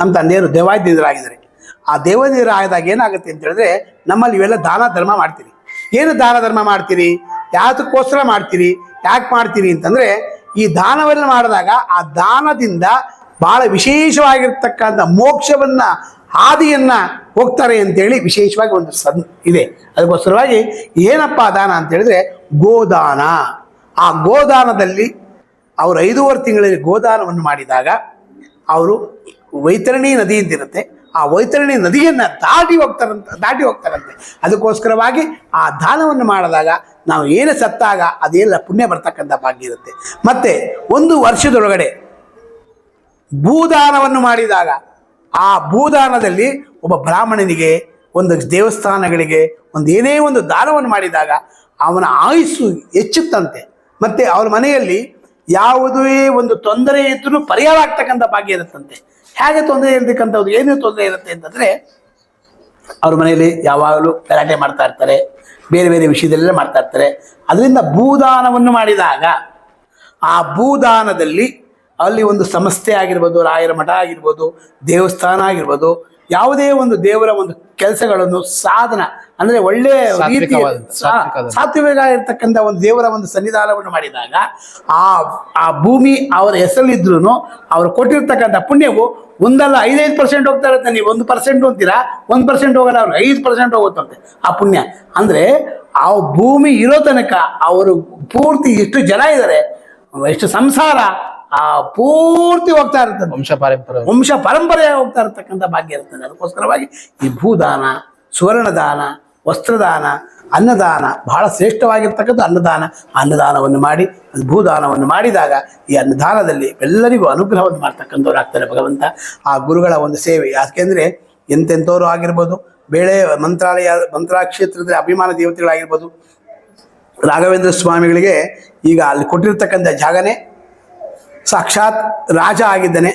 ನಮ್ಮ ತಂದೆಯವರು ದೇವಾದ್ಯರಾಗಿದ್ದಾರೆ ಆ ದೇವಾದ್ಯರಾದಾಗ ಏನಾಗುತ್ತೆ ಅಂತ ಹೇಳಿದ್ರೆ, ನಮ್ಮಲ್ಲಿ ಇವೆಲ್ಲ ದಾನ ಧರ್ಮ ಮಾಡ್ತೀರಿ. ಏನು ದಾನ ಧರ್ಮ ಮಾಡ್ತೀರಿ? ಯಾತಕ್ಕೋಸ್ಕರ ಮಾಡ್ತೀರಿ? ಯಾಕೆ ಮಾಡ್ತೀರಿ ಅಂತಂದರೆ, ಈ ದಾನವೆಲ್ಲ ಮಾಡಿದಾಗ ಆ ದಾನದಿಂದ ಬಹಳ ವಿಶೇಷವಾಗಿರ್ತಕ್ಕಂಥ ಮೋಕ್ಷವನ್ನ, ಹಾದಿಯನ್ನು ಹೋಗ್ತಾರೆ ಅಂತೇಳಿ ವಿಶೇಷವಾಗಿ ಒಂದು ಸನ್ ಇದೆ. ಅದಕ್ಕೋಸ್ಕರವಾಗಿ ಏನಪ್ಪ ದಾನ ಅಂತ ಹೇಳಿದ್ರೆ, ಗೋದಾನ. ಆ ಗೋದಾನದಲ್ಲಿ ಅವರು ಐದೂವರೆ ತಿಂಗಳಲ್ಲಿ ಗೋದಾನವನ್ನು ಮಾಡಿದಾಗ, ಅವರು ವೈತರಣಿ ನದಿ ಅಂತಿರುತ್ತೆ. ಆ ವೈತರಣಿ ನದಿಯನ್ನು ದಾಟಿ ಹೋಗ್ತಾರಂತ, ದಾಟಿ ಹೋಗ್ತಾರಂತೆ. ಅದಕ್ಕೋಸ್ಕರವಾಗಿ ಆ ದಾನವನ್ನು ಮಾಡಿದಾಗ ನಾವು ಏನು ಸತ್ತಾಗ ಅದೆಲ್ಲ ಪುಣ್ಯ ಬರ್ತಕ್ಕಂಥ ಭಾಗ್ಯ ಇರುತ್ತೆ. ಮತ್ತೆ ಒಂದು ವರ್ಷದೊಳಗಡೆ ಭೂದಾನವನ್ನು ಮಾಡಿದಾಗ ಆ ಭೂದಾನದಲ್ಲಿ ಒಬ್ಬ ಬ್ರಾಹ್ಮಣನಿಗೆ, ಒಂದು ದೇವಸ್ಥಾನಗಳಿಗೆ, ಒಂದು ಏನೇ ಒಂದು ದಾನವನ್ನು ಮಾಡಿದಾಗ ಅವನ ಆಯುಸ್ಸು ಹೆಚ್ಚುತ್ತಂತೆ. ಮತ್ತೆ ಅವರ ಮನೆಯಲ್ಲಿ ಯಾವುದೇ ಒಂದು ತೊಂದರೆ ಇದ್ರೂ ಪರಿಹಾರ ಆಗ್ತಕ್ಕಂಥ ಭಾಗ್ಯ ಇರುತ್ತಂತೆ. ಹೇಗೆ ತೊಂದರೆ ಇರತಕ್ಕಂಥದ್ದು ಏನೇ ತೊಂದರೆ ಇರುತ್ತೆ ಅಂತಂದ್ರೆ, ಅವ್ರ ಮನೆಯಲ್ಲಿ ಯಾವಾಗಲೂ ಗಲಾಟೆ ಮಾಡ್ತಾ ಇರ್ತಾರೆ, ಬೇರೆ ಬೇರೆ ವಿಷಯದಲ್ಲೆಲ್ಲ ಮಾಡ್ತಾ ಇರ್ತಾರೆ. ಅದರಿಂದ ಭೂದಾನವನ್ನು ಮಾಡಿದಾಗ, ಆ ಭೂದಾನದಲ್ಲಿ ಅಲ್ಲಿ ಒಂದು ಸಂಸ್ಥೆ ಆಗಿರ್ಬೋದು, ರಾಯರ ಮಠ ಆಗಿರ್ಬೋದು, ದೇವಸ್ಥಾನ ಆಗಿರ್ಬೋದು, ಯಾವುದೇ ಒಂದು ದೇವರ ಒಂದು ಕೆಲಸಗಳನ್ನು ಸಾಧನ ಅಂದ್ರೆ ಒಳ್ಳೆ ರೀತಿ ಸಾತ್ವಿಕವಾದಂಥ, ಸಾತ್ವಿಕವಾದಂಥ. ಸಾತ್ವಿಕ ಇರ್ತಕ್ಕಂಥ ಒಂದು ದೇವರ ಒಂದು ಸನ್ನಿಧಾನವನ್ನು ಮಾಡಿದಾಗ ಆ ಆ ಭೂಮಿ ಅವರ ಹೆಸರಲ್ಲಿದ್ರು ಅವರು ಕೊಟ್ಟಿರ್ತಕ್ಕಂಥ ಪುಣ್ಯವು ಒಂದಲ್ಲ ಐದೈದು ಪರ್ಸೆಂಟ್ ಹೋಗ್ತಾ ಇರುತ್ತೆ. ನೀವು ಒಂದು ಪರ್ಸೆಂಟ್ ಅಂತೀರಾ? ಒಂದು ಪರ್ಸೆಂಟ್ ಹೋಗಲ್ಲ ಅವ್ರಿಗೆ ಐದು ಪರ್ಸೆಂಟ್ ಹೋಗುತ್ತಂತೆ ಆ ಪುಣ್ಯ. ಅಂದ್ರೆ ಆ ಭೂಮಿ ಇರೋ ತನಕ ಅವರು ಪೂರ್ತಿ ಎಷ್ಟು ಜನ ಇದ್ದಾರೆ ಎಷ್ಟು ಸಂಸಾರ ಆ ಪೂರ್ತಿ ಹೋಗ್ತಾ ಇರ್ತದೆ. ವಂಶ ಪರಂಪರೆ ವಂಶ ಪರಂಪರೆ ಹೋಗ್ತಾ ಇರ್ತಕ್ಕಂಥ ಭಾಗ್ಯ ಇರ್ತದೆ. ಅದಕ್ಕೋಸ್ಕರವಾಗಿ ಈ ಭೂದಾನ ಸುವರ್ಣದಾನ ವಸ್ತ್ರದಾನ ಅನ್ನದಾನ ಬಹಳ ಶ್ರೇಷ್ಠವಾಗಿರ್ತಕ್ಕಂಥ ಅನ್ನದಾನ ಅನ್ನದಾನವನ್ನು ಮಾಡಿ ಭೂದಾನವನ್ನು ಮಾಡಿದಾಗ ಈ ಅನ್ನದಾನದಲ್ಲಿ ಎಲ್ಲರಿಗೂ ಅನುಗ್ರಹವನ್ನು ಮಾಡ್ತಕ್ಕಂಥವ್ರು ಆಗ್ತಾರೆ ಭಗವಂತ. ಆ ಗುರುಗಳ ಒಂದು ಸೇವೆ ಯಾಕೆಂದ್ರೆ ಎಂತೆಂಥವ್ರು ಆಗಿರ್ಬೋದು ಬೇಳೆ ಮಂತ್ರಾಲಯ ಮಂತ್ರಾ ಕ್ಷೇತ್ರದಲ್ಲಿ ಅಭಿಮಾನ ದೇವತೆಗಳಾಗಿರ್ಬೋದು ರಾಘವೇಂದ್ರ ಸ್ವಾಮಿಗಳಿಗೆ ಈಗ ಅಲ್ಲಿ ಕೊಟ್ಟಿರ್ತಕ್ಕಂಥ ಜಾಗನೇ ಸಾಕ್ಷಾತ್ ರಾಜ ಆಗಿದ್ದಾನೆ.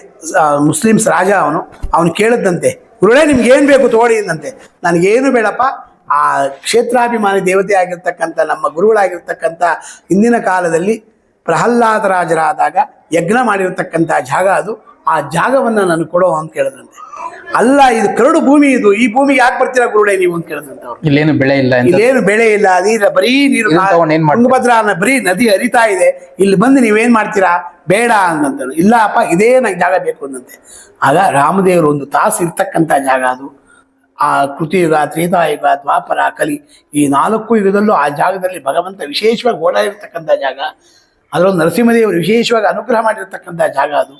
ಮುಸ್ಲಿಮ್ಸ್ ರಾಜ ಅವನು. ಅವನು ಕೇಳಿದ್ದಂತೆ ಗುರುಳೇ ನಿಮ್ಗೆ ಏನು ಬೇಕು ತೋಡಿ ಅಂದಂತೆ. ನನಗೇನು ಬೇಡಪ್ಪ, ಆ ಕ್ಷೇತ್ರಾಭಿಮಾನಿ ದೇವತೆ ಆಗಿರ್ತಕ್ಕಂಥ, ನಮ್ಮ ಗುರುಗಳಾಗಿರ್ತಕ್ಕಂಥ ಹಿಂದಿನ ಕಾಲದಲ್ಲಿ ಪ್ರಹ್ಲಾದ ರಾಜರಾದಾಗ ಯಜ್ಞ ಮಾಡಿರತಕ್ಕಂಥ ಜಾಗ ಅದು. ಆ ಜಾಗವನ್ನು ನಾನು ಕೊಡೋ ಅಂತ ಕೇಳಿದಂತೆ ಅಲ್ಲ ಇದು ಕರಡು ಭೂಮಿ ಇದು. ಈ ಭೂಮಿಗೆ ಯಾಕೆ ಬರ್ತೀರಾ ಗುರುಡೆ ನೀವು ಅಂತ ಕೇಳಿದಂತೆ ಅವ್ರು. ಇಲ್ಲೇನು ಬೆಳೆ ಇಲ್ಲ ಇಲ್ಲೇನು ಬೆಳೆ ಇಲ್ಲ. ನೀರ ಬರೀ ನೀರು? ತುಂಗಭದ್ರಾ ಬರೀ ನದಿ ಹರಿತಾ ಇದೆ. ಇಲ್ಲಿ ಬಂದು ನೀವೇನ್ ಮಾಡ್ತೀರಾ? ಬೇಡ ಅಂದಂತರು ಇಲ್ಲ ಅಪ್ಪ ಇದೇ ನಂಗೆ ಜಾಗ ಬೇಕು ಅಂದಂತೆ. ಆಗ ರಾಮದೇವರು ಒಂದು ತಾಸು ಇರ್ತಕ್ಕಂಥ ಜಾಗ ಅದು. ಆ ಕೃತಿಯುಗ ತ್ರೇತಾಯುಗ ದ್ವಾಪರ ಕಲಿ ಈ ನಾಲ್ಕು ಯುಗದಲ್ಲೂ ಆ ಜಾಗದಲ್ಲಿ ಭಗವಂತ ವಿಶೇಷವಾಗಿ ಓಡಾಡಿರ್ತಕ್ಕಂಥ ಜಾಗ. ಅದರೊಂದು ನರಸಿಂಹದೇವರು ವಿಶೇಷವಾಗಿ ಅನುಗ್ರಹ ಮಾಡಿರ್ತಕ್ಕಂಥ ಜಾಗ ಅದು.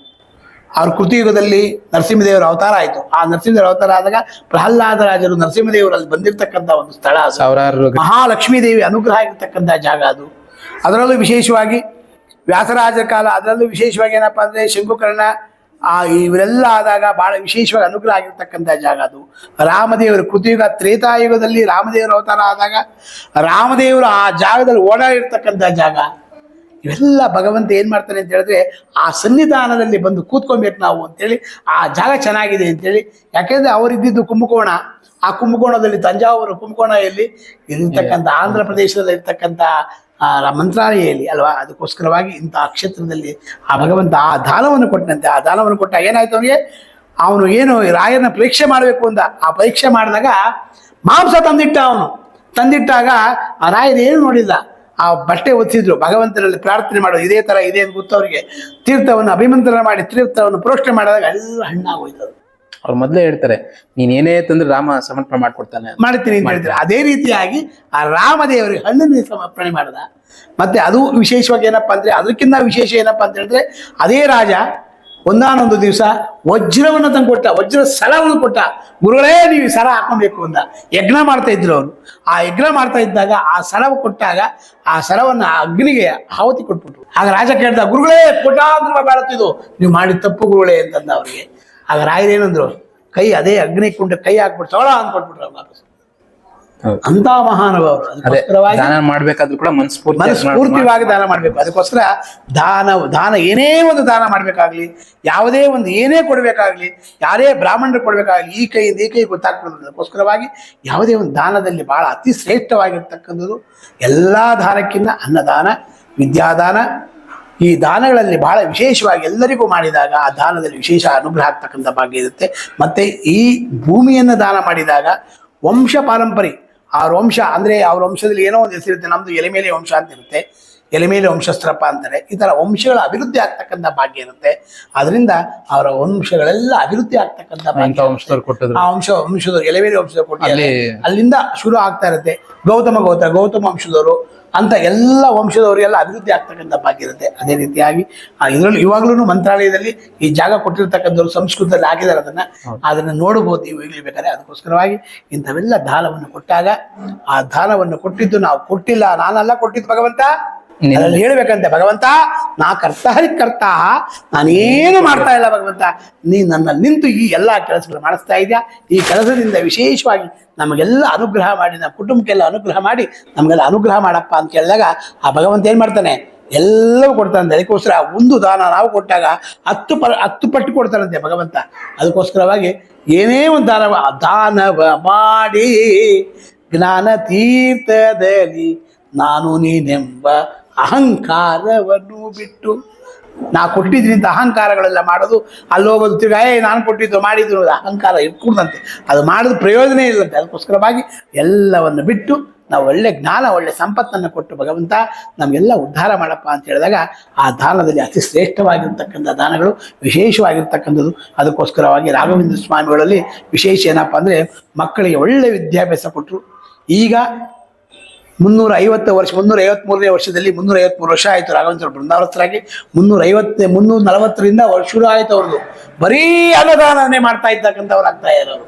ಅವ್ರ ಕೃತಿಯುಗದಲ್ಲಿ ನರಸಿಂಹದೇವರ ಅವತಾರ ಆಯಿತು. ಆ ನರಸಿಂಹದೇವರ ಅವತಾರ ಆದಾಗ ಪ್ರಹ್ಲಾದ ರಾಜರು ನರಸಿಂಹದೇವರು ಅಲ್ಲಿ ಬಂದಿರತಕ್ಕಂಥ ಒಂದು ಸ್ಥಳ ಸಾವಿರಾರು ಮಹಾಲಕ್ಷ್ಮೀ ದೇವಿ ಅನುಗ್ರಹ ಆಗಿರ್ತಕ್ಕಂಥ ಜಾಗ ಅದು. ಅದರಲ್ಲೂ ವಿಶೇಷವಾಗಿ ವ್ಯಾಸರಾಜರ ಕಾಲ ಅದರಲ್ಲೂ ವಿಶೇಷವಾಗಿ ಏನಪ್ಪ ಅಂದರೆ ಶಂಕುಕರ್ಣ ಆ ಇವರೆಲ್ಲ ಆದಾಗ ಬಹಳ ವಿಶೇಷವಾಗಿ ಅನುಗ್ರಹ ಆಗಿರ್ತಕ್ಕಂಥ ಜಾಗ ಅದು. ರಾಮದೇವರ ಕೃತಿಯುಗ ತ್ರೇತಾಯುಗದಲ್ಲಿ ರಾಮದೇವರ ಅವತಾರ ಆದಾಗ ರಾಮದೇವರು ಆ ಜಾಗದಲ್ಲಿ ಓಡಾಡಿರ್ತಕ್ಕಂಥ ಜಾಗ. ಇವೆಲ್ಲ ಭಗವಂತ ಏನು ಮಾಡ್ತಾನೆ ಅಂತ ಹೇಳಿದ್ರೆ ಆ ಸನ್ನಿಧಾನದಲ್ಲಿ ಬಂದು ಕೂತ್ಕೊಬೇಕು ನಾವು ಅಂತೇಳಿ ಆ ಜಾಗ ಚೆನ್ನಾಗಿದೆ ಅಂತೇಳಿ. ಯಾಕೆಂದರೆ ಅವರಿದ್ದಿದ್ದು ಕುಂಭಕೋಣ. ಆ ಕುಂಭಕೋಣದಲ್ಲಿ ತಂಜಾವೂರು ಕುಂಭಕೋಣದಲ್ಲಿ ಎಲ್ಲಿ? ಇಲ್ಲಿರ್ತಕ್ಕಂಥ ಆಂಧ್ರ ಪ್ರದೇಶದಲ್ಲಿ ಇರ್ತಕ್ಕಂಥ ಮಂತ್ರಾಲಯಲ್ಲಿ ಅಲ್ವಾ? ಅದಕ್ಕೋಸ್ಕರವಾಗಿ ಇಂಥ ಕ್ಷೇತ್ರದಲ್ಲಿ ಆ ಭಗವಂತ ಆ ದಾನವನ್ನು ಕೊಟ್ಟನಂತೆ. ಆ ದಾನವನ್ನು ಕೊಟ್ಟ ಏನಾಯ್ತು ಅವನಿಗೆ? ಅವನು ಏನು ರಾಯರನ್ನ ಪರೀಕ್ಷೆ ಮಾಡಬೇಕು ಅಂತ ಆ ಪರೀಕ್ಷೆ ಮಾಡಿದಾಗ ಮಾಂಸ ತಂದಿಟ್ಟ ಅವನು. ತಂದಿಟ್ಟಾಗ ಆ ರಾಯರು ಏನು ನೋಡಿಲ್ಲ. ಆ ಬಟ್ಟೆ ಒತ್ತಿದ್ರು ಭಗವಂತನಲ್ಲಿ ಪ್ರಾರ್ಥನೆ ಮಾಡೋದು ಇದೇ ತರ ಇದೆ ಅಂತ ಗೊತ್ತವ್ರಿಗೆ ತೀರ್ಥವನ್ನು ಅಭಿಮಂತ್ರಣ ಮಾಡಿ ತೀರ್ಥವನ್ನು ಪ್ರೋಷಣೆ ಮಾಡಿದಾಗ ಎಲ್ಲ ಹಣ್ಣಾಗೋಯ್ತು. ಅವ್ರು ಮೊದಲೇ ಹೇಳ್ತಾರೆ ನೀನ್ ಏನೇ ತಂದ್ರೆ ರಾಮ ಸಮರ್ಪಣೆ ಮಾಡ್ಕೊಡ್ತಾನೆ. ಮಾಡ್ತೀನಿ ಅಂತ ಹೇಳ್ತಾರೆ ಅದೇ ರೀತಿಯಾಗಿ ಆ ರಾಮದೇವರಿಗೆ ಹಣ್ಣನ್ನು ಸಮರ್ಪಣೆ ಮಾಡ್ದ ಮತ್ತೆ ಅದು ವಿಶೇಷವಾಗಿ ಏನಪ್ಪಾ ಅಂದ್ರೆ ಅದಕ್ಕಿಂತ ವಿಶೇಷ ಏನಪ್ಪಾ ಅಂತ ಹೇಳಿದ್ರೆ ಅದೇ ರಾಜ ಒಂದಾನೊಂದು ದಿವಸ ವಜ್ರವನ್ನು ತಂದು ಕೊಟ್ಟ, ವಜ್ರ ಸರವನ್ನು ಕೊಟ್ಟ, ಗುರುಗಳೇ ನೀವು ಸರ ಹಾಕೊಬೇಕು ಅಂತ ಯಜ್ಞ ಮಾಡ್ತಾ ಇದ್ರು ಅವರು. ಆ ಯಜ್ಞ ಮಾಡ್ತಾ ಇದ್ದಾಗ ಆ ಸರವು ಕೊಟ್ಟಾಗ ಆ ಸರವನ್ನು ಅಗ್ನಿಗೆ ಆಹುತಿ ಕೊಟ್ಬಿಟ್ರು. ಆಗ ರಾಜ ಕೇಳ್ದ, ಗುರುಗಳೇ ಕೋಟಾಂತರ ಬಾಳುತ್ತಿದ್ದು ನೀವು ಮಾಡಿದ ತಪ್ಪು ಗುರುಗಳೇ ಅಂತಂದ ಅವರಿಗೆ. ಆಗ ರಾಯರೇನಂದ್ರು ಕೈ ಅದೇ ಅಗ್ನಿ ಕುಂಡ ಕೈ ಹಾಕ್ಬಿಟ್ಟು ಸೋಳ ಅಂತ ಕೊಟ್ಬಿಟ್ರು ಅವ್ರು ವಾಪಸ್. ಅಂತ ಮಹಾನುಭಾವರು ದಾನ ಮಾಡ್ಬೇಕಾದ್ರೂ ಕೂಡ ಮನಸ್ಫೂರ್ತಿ ಮನಸ್ಫೂರ್ತಿವಾಗಿ ದಾನ ಮಾಡಬೇಕು. ಅದಕ್ಕೋಸ್ಕರ ದಾನ ದಾನ ಏನೇ ಒಂದು ದಾನ ಮಾಡಬೇಕಾಗ್ಲಿ ಯಾವುದೇ ಒಂದು ಏನೇ ಕೊಡಬೇಕಾಗ್ಲಿ ಯಾರೇ ಬ್ರಾಹ್ಮಣರು ಕೊಡಬೇಕಾಗ್ಲಿ ಈ ಕೈಯಿಂದ ಈ ಕೈ ಗೊತ್ತಾಗ್ತದೆ. ಅದಕ್ಕೋಸ್ಕರವಾಗಿ ಯಾವುದೇ ಒಂದು ದಾನದಲ್ಲಿ ಬಹಳ ಅತಿ ಶ್ರೇಷ್ಠವಾಗಿರ್ತಕ್ಕಂಥದ್ದು ಎಲ್ಲಾ ದಾನಕ್ಕಿಂತ ಅನ್ನದಾನ ವಿದ್ಯಾದಾನ. ಈ ದಾನಗಳಲ್ಲಿ ಬಹಳ ವಿಶೇಷವಾಗಿ ಎಲ್ಲರಿಗೂ ಮಾಡಿದಾಗ ಆ ದಾನದಲ್ಲಿ ವಿಶೇಷ ಅನುಗ್ರಹ ಆಗ್ತಕ್ಕಂಥ ಭಾಗ್ಯ ಇರುತ್ತೆ. ಮತ್ತೆ ಈ ಭೂಮಿಯನ್ನು ದಾನ ಮಾಡಿದಾಗ ವಂಶ ಪಾರಂಪರೆ ಆ ವಂಶ ಅಂದ್ರೆ ಅವ್ರ ವಂಶದಲ್ಲಿ ಏನೋ ಒಂದು ಹೆಸರಿರುತ್ತೆ ನಮ್ದು ಎಲೆಮೇಲೆ ವಂಶ ಅಂತ ಇರುತ್ತೆ. ಎಲೆಮೇಲೆ ವಂಶಸ್ತ್ರಪ್ಪ ಅಂತಾರೆ. ಈ ತರ ವಂಶಗಳ ಅಭಿವೃದ್ಧಿ ಆಗ್ತಕ್ಕಂಥ ಭಾಗ್ಯ ಇರುತ್ತೆ. ಅದರಿಂದ ಅವರ ವಂಶಗಳೆಲ್ಲ ಅಭಿವೃದ್ಧಿ ಆಗ್ತಕ್ಕಂಥ ಭಾಗ್ಯ ಇಂಥ ವಂಶದವ್ರು ಕೊಟ್ಟಿದ್ರು. ಆ ವಂಶ ವಂಶದವರು ಎಲೆಮೇಲೆ ವಂಶದವರು ಕೊಟ್ಟಿದ್ದಾರೆ. ಅಲ್ಲಿ- ಅಲ್ಲಿಂದ ಶುರು ಆಗ್ತಾ ಇರುತ್ತೆ ಗೌತಮ ಗೌತ ಗೌತಮ ವಂಶದವರು. ಅಂತ ಎಲ್ಲ ವಂಶದವರಿಗೆಲ್ಲ ಅಭಿವೃದ್ಧಿ ಆಗ್ತಕ್ಕಂಥ ಭಾಗ್ಯ ಇರುತ್ತೆ. ಅದೇ ರೀತಿಯಾಗಿ ಇದರಲ್ಲಿ ಇವಾಗಲೂ ಮಂತ್ರಾಲಯದಲ್ಲಿ ಈ ಜಾಗ ಕೊಟ್ಟಿರ್ತಕ್ಕಂಥವ್ರು ಸಂಸ್ಕೃತದಲ್ಲಿ ಹಾಕಿದ್ದಾರೆ ಅದನ್ನ. ಅದನ್ನ ನೋಡಬಹುದು ನೀವು ಈಗಲೇ ಬೇಕಾದ್ರೆ. ಅದಕ್ಕೋಸ್ಕರವಾಗಿ ಇಂಥವೆಲ್ಲ ದಾನವನ್ನು ಕೊಟ್ಟಾಗ ಆ ದಾನವನ್ನು ಕೊಟ್ಟಿದ್ದು ನಾವು ಕೊಟ್ಟಿಲ್ಲ ನಾನಲ್ಲ ಕೊಟ್ಟಿದ್ದು ಭಗವಂತ. ಅದ್ರಲ್ಲಿ ಹೇಳ್ಬೇಕಂತೆ, ಭಗವಂತ, ನಾ ಕರ್ತ ಹರಿ ಕರ್ತ, ನಾನೇನು ಮಾಡ್ತಾ ಇಲ್ಲ ಭಗವಂತ, ನೀ ನನ್ನ ನಿಂತು ಈ ಎಲ್ಲ ಕೆಲಸಗಳು ಮಾಡಿಸ್ತಾ ಇದೆಯಾ? ಈ ಕೆಲಸದಿಂದ ವಿಶೇಷವಾಗಿ ನಮಗೆಲ್ಲ ಅನುಗ್ರಹ ಮಾಡಿ, ನಮ್ಮ ಕುಟುಂಬಕ್ಕೆಲ್ಲ ಅನುಗ್ರಹ ಮಾಡಿ, ನಮಗೆಲ್ಲ ಅನುಗ್ರಹ ಮಾಡಪ್ಪ ಅಂತ ಕೇಳಿದಾಗ ಆ ಭಗವಂತ ಏನು ಮಾಡ್ತಾನೆ? ಎಲ್ಲವೂ ಕೊಡ್ತಾನಂತೆ ಅದಕ್ಕೋಸ್ಕರ ಒಂದು ದಾನ ನಾವು ಕೊಟ್ಟಾಗ ಹತ್ತು ಪ ಹತ್ತು ಪಟ್ಟು ಕೊಡ್ತಾನಂತೆ ಭಗವಂತ. ಅದಕ್ಕೋಸ್ಕರವಾಗಿ ಏನೇ ಒಂದು ದಾನ ದಾನವ ಮಾಡಿ ಜ್ಞಾನ ತೀರ್ಥದಲ್ಲಿ ನಾನು ನೀನೆಂಬ ಅಹಂಕಾರವನ್ನು ಬಿಟ್ಟು ನಾ ಕೊಟ್ಟಿದ್ರಿಂದ ಅಹಂಕಾರಗಳೆಲ್ಲ ಮಾಡೋದು, ಅಲ್ಲಿ ಹೋಗೋದು ತಿರ್ಗಾ, ಏ, ನಾನು ಕೊಟ್ಟಿದ್ದು ಮಾಡಿದ್ದು ಅಹಂಕಾರ ಇಟ್ಕೊಂಡಂತೆ ಅದು ಮಾಡೋದು ಪ್ರಯೋಜನ ಇಲ್ಲಂತೆ. ಅದಕ್ಕೋಸ್ಕರವಾಗಿ ಎಲ್ಲವನ್ನು ಬಿಟ್ಟು ನಾವು ಒಳ್ಳೆ ಜ್ಞಾನ, ಒಳ್ಳೆ ಸಂಪತ್ತನ್ನು ಕೊಟ್ಟು ಭಗವಂತ ನಮಗೆಲ್ಲ ಉದ್ಧಾರ ಮಾಡಪ್ಪ ಅಂತ ಹೇಳಿದಾಗ ಆ ದಾನದಲ್ಲಿ ಅತಿ ಶ್ರೇಷ್ಠವಾಗಿರ್ತಕ್ಕಂಥ ದಾನಗಳು ವಿಶೇಷವಾಗಿರ್ತಕ್ಕಂಥದ್ದು. ಅದಕ್ಕೋಸ್ಕರವಾಗಿ ರಾಘವೇಂದ್ರ ಸ್ವಾಮಿಗಳಲ್ಲಿ ವಿಶೇಷ ಏನಪ್ಪ ಅಂದರೆ ಮಕ್ಕಳಿಗೆ ಒಳ್ಳೆ ವಿದ್ಯಾಭ್ಯಾಸ ಕೊಟ್ಟರು ಈಗ ಮುನ್ನೂರ ಐವತ್ತು ವರ್ಷ ಮುನ್ನೂರ ಐವತ್ಮೂರನೇ ವರ್ಷದಲ್ಲಿ ಮುನ್ನೂರ ಐವತ್ಮೂರು ವರ್ಷ ಆಯಿತು ರಾಘವೇಂದ್ರ ಬೃಂದಾವನಸ್ಥರಾಗಿ ಮುನ್ನೂರ ಐವತ್ತು ಮುನ್ನೂರ ನಲವತ್ತರಿಂದ ಶುರು ಆಯಿತು ಅವ್ರದ್ದು. ಬರೀ ಅನ್ನದಾನನೇ ಮಾಡ್ತಾ ಇರ್ತಕ್ಕಂಥವ್ರು ಆಗ್ತಾ ಇರೋರು.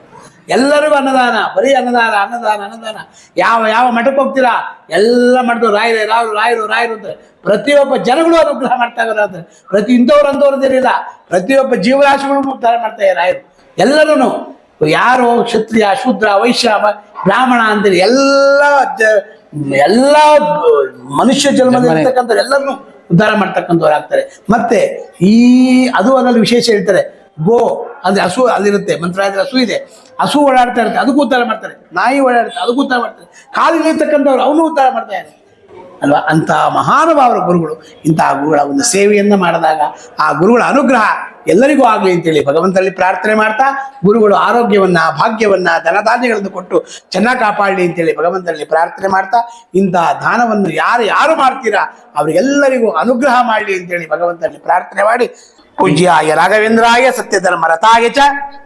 ಎಲ್ಲರಿಗೂ ಅನ್ನದಾನ, ಬರೀ ಅನ್ನದಾನ ಅನ್ನದಾನ ಅನ್ನದಾನ. ಯಾವ ಯಾವ ಮಠಕ್ಕೆ ಹೋಗ್ತೀರಾ? ಎಲ್ಲ ಮಠದ್ದು ರಾಯರು ರಾಯರು ರಾಯರು ರಾಯರು ಅಂತ. ಪ್ರತಿಯೊಬ್ಬ ಜನಗಳು ಅನುಗ್ರಹ ಮಾಡ್ತಾ ಇರೋದು ಪ್ರತಿ ಇಂಥವ್ರು ಅಂಥವ್ರದ್ದೇನಿಲ್ಲ ಪ್ರತಿಯೊಬ್ಬ ಜೀವರಾಶಿಗಳು ಉದ್ಧಾರ ಮಾಡ್ತಾ ಇದ್ದಾರೆ ರಾಯರು. ಎಲ್ಲರೂ ಯಾರು ಕ್ಷತ್ರಿಯ, ಶೂದ್ರ ವೈಶ್ಯ ಬ್ರಾಹ್ಮಣ ಅಂತೇಳಿ ಎಲ್ಲ ಎಲ್ಲ ಮನುಷ್ಯ ಜನ್ಮದಲ್ಲಿರ್ತಕ್ಕಂಥ ಎಲ್ಲರನ್ನು ಉದ್ಧಾರ ಮಾಡ್ತಕ್ಕಂಥವ್ರು ಆಗ್ತಾರೆ ಮತ್ತೆ ಈ ಅದು ಅದರಲ್ಲಿ ವಿಶೇಷ ಹೇಳ್ತಾರೆ ಗೋ ಅಂದ್ರೆ ಹಸು ಅಲ್ಲಿರುತ್ತೆ ಮಂತ್ರಾಲಯದ ಹಸು ಇದೆ ಹಸು ಓಡಾಡ್ತಾ ಇರುತ್ತೆ ಅದಕ್ಕೂ ಉದ್ಧಾರ ಮಾಡ್ತಾರೆ ನಾಯಿ ಓಡಾಡುತ್ತೆ ಅದಕ್ಕೂ ಉದ್ಧಾರ ಮಾಡ್ತಾರೆ ಕಾಲಿರ್ತಕ್ಕಂಥವ್ರು ಅವನು ಉದ್ಧಾರ ಮಾಡ್ತಾ ಇದ್ದಾರೆ. ಅಲ್ವಾ? ಅಂತಹ ಮಹಾನುಭಾವರ ಗುರುಗಳು, ಇಂತಹ ಗುರುಗಳ ಒಂದು ಸೇವೆಯನ್ನು ಮಾಡಿದಾಗ ಆ ಗುರುಗಳ ಅನುಗ್ರಹ ಎಲ್ಲರಿಗೂ ಆಗಲಿ ಅಂತೇಳಿ ಭಗವಂತರಲ್ಲಿ ಪ್ರಾರ್ಥನೆ ಮಾಡ್ತಾ ಗುರುಗಳು ಆರೋಗ್ಯವನ್ನ, ಭಾಗ್ಯವನ್ನ, ಧನಧಾನ್ಯಗಳನ್ನು ಕೊಟ್ಟು ಚೆನ್ನಾಗಿ ಕಾಪಾಡಲಿ ಅಂತೇಳಿ ಭಗವಂತರಲ್ಲಿ ಪ್ರಾರ್ಥನೆ ಮಾಡ್ತಾ ಇಂತಹ ದಾನವನ್ನು ಯಾರು ಯಾರು ಮಾಡ್ತೀರಾ? ಅವರಿಗೆಲ್ಲರಿಗೂ ಅನುಗ್ರಹ ಮಾಡಲಿ ಅಂತೇಳಿ ಭಗವಂತನಲ್ಲಿ ಪ್ರಾರ್ಥನೆ ಮಾಡಿ ಪೂಜ್ಯಾಯ ರಾಘವೇಂದ್ರಾಯ ಸತ್ಯಧರ್ಮ ರಥಾಯ ಚ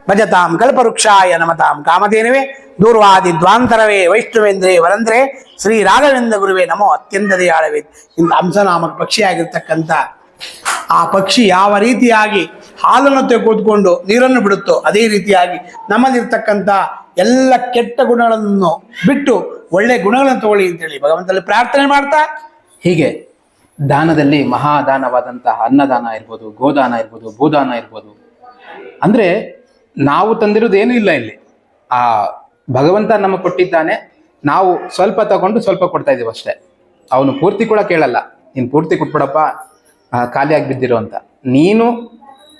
ಭಜತಾಂ ಕಲ್ಪವೃಕ್ಷಾಯ ನಮತಾಂ ಕಾಮಧೇನುವೆ ದೂರ್ವಾದಿ ದ್ವಾಂತರವೇ ವೈಷ್ಣವೇಂದ್ರೇ ವರಂದ್ರೆ ಶ್ರೀ ರಾಘವೇಂದ್ರ ಗುರುವೇ ನಮೋ ಅತ್ಯಂತ ದಯಾಳವೇ. ಇಂಥ ಹಂಸನಾಮಕ ಪಕ್ಷಿಯಾಗಿರ್ತಕ್ಕಂಥ ಆ ಪಕ್ಷಿ ಯಾವ ರೀತಿಯಾಗಿ ಹಾಲನ್ನು ತೆಗೆದುಕೊಂಡು ನೀರನ್ನು ಬಿಡುತ್ತೋ ಅದೇ ರೀತಿಯಾಗಿ ನಮ್ಮಲ್ಲಿರ್ತಕ್ಕಂಥ ಎಲ್ಲ ಕೆಟ್ಟ ಗುಣಗಳನ್ನು ಬಿಟ್ಟು ಒಳ್ಳೆ ಗುಣಗಳನ್ನು ತಗೊಳ್ಳಿ ಅಂತೇಳಿ ಭಗವಂತನಲ್ಲಿ ಪ್ರಾರ್ಥನೆ ಮಾಡ್ತಾ ಹೀಗೆ ದಾನದಲ್ಲಿ ಮಹಾದಾನವಾದಂತಹ ಅನ್ನದಾನ ಇರ್ಬೋದು, ಗೋದಾನ ಇರ್ಬೋದು, ಭೂದಾನ ಇರ್ಬೋದು. ಅಂದ್ರೆ ನಾವು ತಂದಿರೋದು ಏನೂ ಇಲ್ಲ ಇಲ್ಲಿ. ಆ ಭಗವಂತ ನಮ್ಮ ಕೊಟ್ಟಿದ್ದಾನೆ. ನಾವು ಸ್ವಲ್ಪ ತಗೊಂಡು ಸ್ವಲ್ಪ ಕೊಡ್ತಾ ಇದ್ದೀವಿ ಅಷ್ಟೇ. ಅವನು ಪೂರ್ತಿ ಕೂಡ ಕೇಳಲ್ಲ. ನೀನು ಪೂರ್ತಿ ಕೊಟ್ಬಿಡಪ್ಪ ಖಾಲಿಯಾಗಿ ಬಿದ್ದಿರೋ ಅಂತ. ನೀನು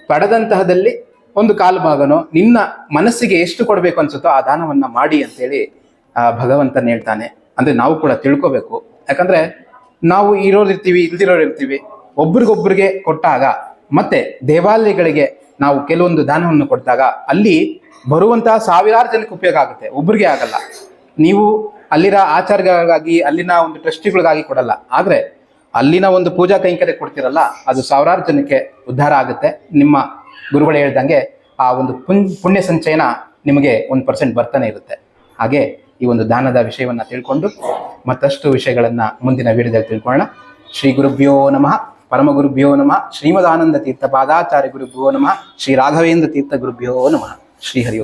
ಪಡೆದಂತಹದಲ್ಲಿ ಒಂದು ಕಾಲು ಭಾಗನೋ, ನಿನ್ನ ಮನಸ್ಸಿಗೆ ಎಷ್ಟು ಕೊಡಬೇಕು ಅನ್ಸುತ್ತೋ ಆ ದಾನವನ್ನ ಮಾಡಿ ಅಂತೇಳಿ, ಆ, ಭಗವಂತನ ಹೇಳ್ತಾನೆ. ಅಂದ್ರೆ ನಾವು ಕೂಡ ತಿಳ್ಕೋಬೇಕು. ಯಾಕಂದ್ರೆ ನಾವು ಇರೋರಿರ್ತೀವಿ ಇಲ್ದಿರೋರು ಇರ್ತೀವಿ. ಒಬ್ರಿಗೊಬ್ರಿಗೆ ಕೊಟ್ಟಾಗ, ಮತ್ತೆ ದೇವಾಲಯಗಳಿಗೆ ನಾವು ಕೆಲವೊಂದು ದಾನವನ್ನು ಕೊಟ್ಟಾಗ, ಅಲ್ಲಿ ಬರುವಂತಹ ಸಾವಿರಾರು ಜನಕ್ಕೆ ಉಪಯೋಗ ಆಗುತ್ತೆ. ಒಬ್ರಿಗೆ ಆಗಲ್ಲ. ನೀವು ಅಲ್ಲಿನ ಆಚಾರಗಳಿಗಾಗಿ ಅಲ್ಲಿನ ಒಂದು ಟ್ರಸ್ಟಿಗಳಿಗಾಗಿ ಕೊಡಲ್ಲ. ಆದ್ರೆ, ಅಲ್ಲಿನ ಒಂದು ಪೂಜಾ ಕೈಂಕರ್ಯ ಕೊಡ್ತಿರಲ್ಲ, ಅದು ಸಾವಿರಾರು ಜನಕ್ಕೆ ಉದ್ಧಾರ ಆಗುತ್ತೆ. ನಿಮ್ಮ ಗುರುಗಳು ಹೇಳ್ದಂಗೆ, ಆ ಒಂದು ಪುಣ್ ಪುಣ್ಯ ಸಂಚಯನ ನಿಮಗೆ ಒಂದು ಪರ್ಸೆಂಟ್ ಬರ್ತಾನೆ ಇರುತ್ತೆ. ಹಾಗೆ ಈ ಒಂದು ದಾನದ ವಿಷಯವನ್ನ ತಿಳ್ಕೊಂಡು ಮತ್ತಷ್ಟು ವಿಷಯಗಳನ್ನ ಮುಂದಿನ ವಿಡಿಯೋದಲ್ಲಿ ತಿಳ್ಕೊಳ್ಳೋಣ. ಶ್ರೀ ಗುರುಭ್ಯೋ ನಮಃ. ಪರಮ ಗುರುಭ್ಯೋ ನಮಃ. ಶ್ರೀಮದಾನಂದ ತೀರ್ಥ ಪಾದಾಚಾರ್ಯ ಗುರುಭ್ಯೋ ನಮಃ. ಶ್ರೀ ರಾಘವೇಂದ್ರ ತೀರ್ಥ ಗುರುಭ್ಯೋ ನಮಃ. ಶ್ರೀ ಹರಿಯೋ.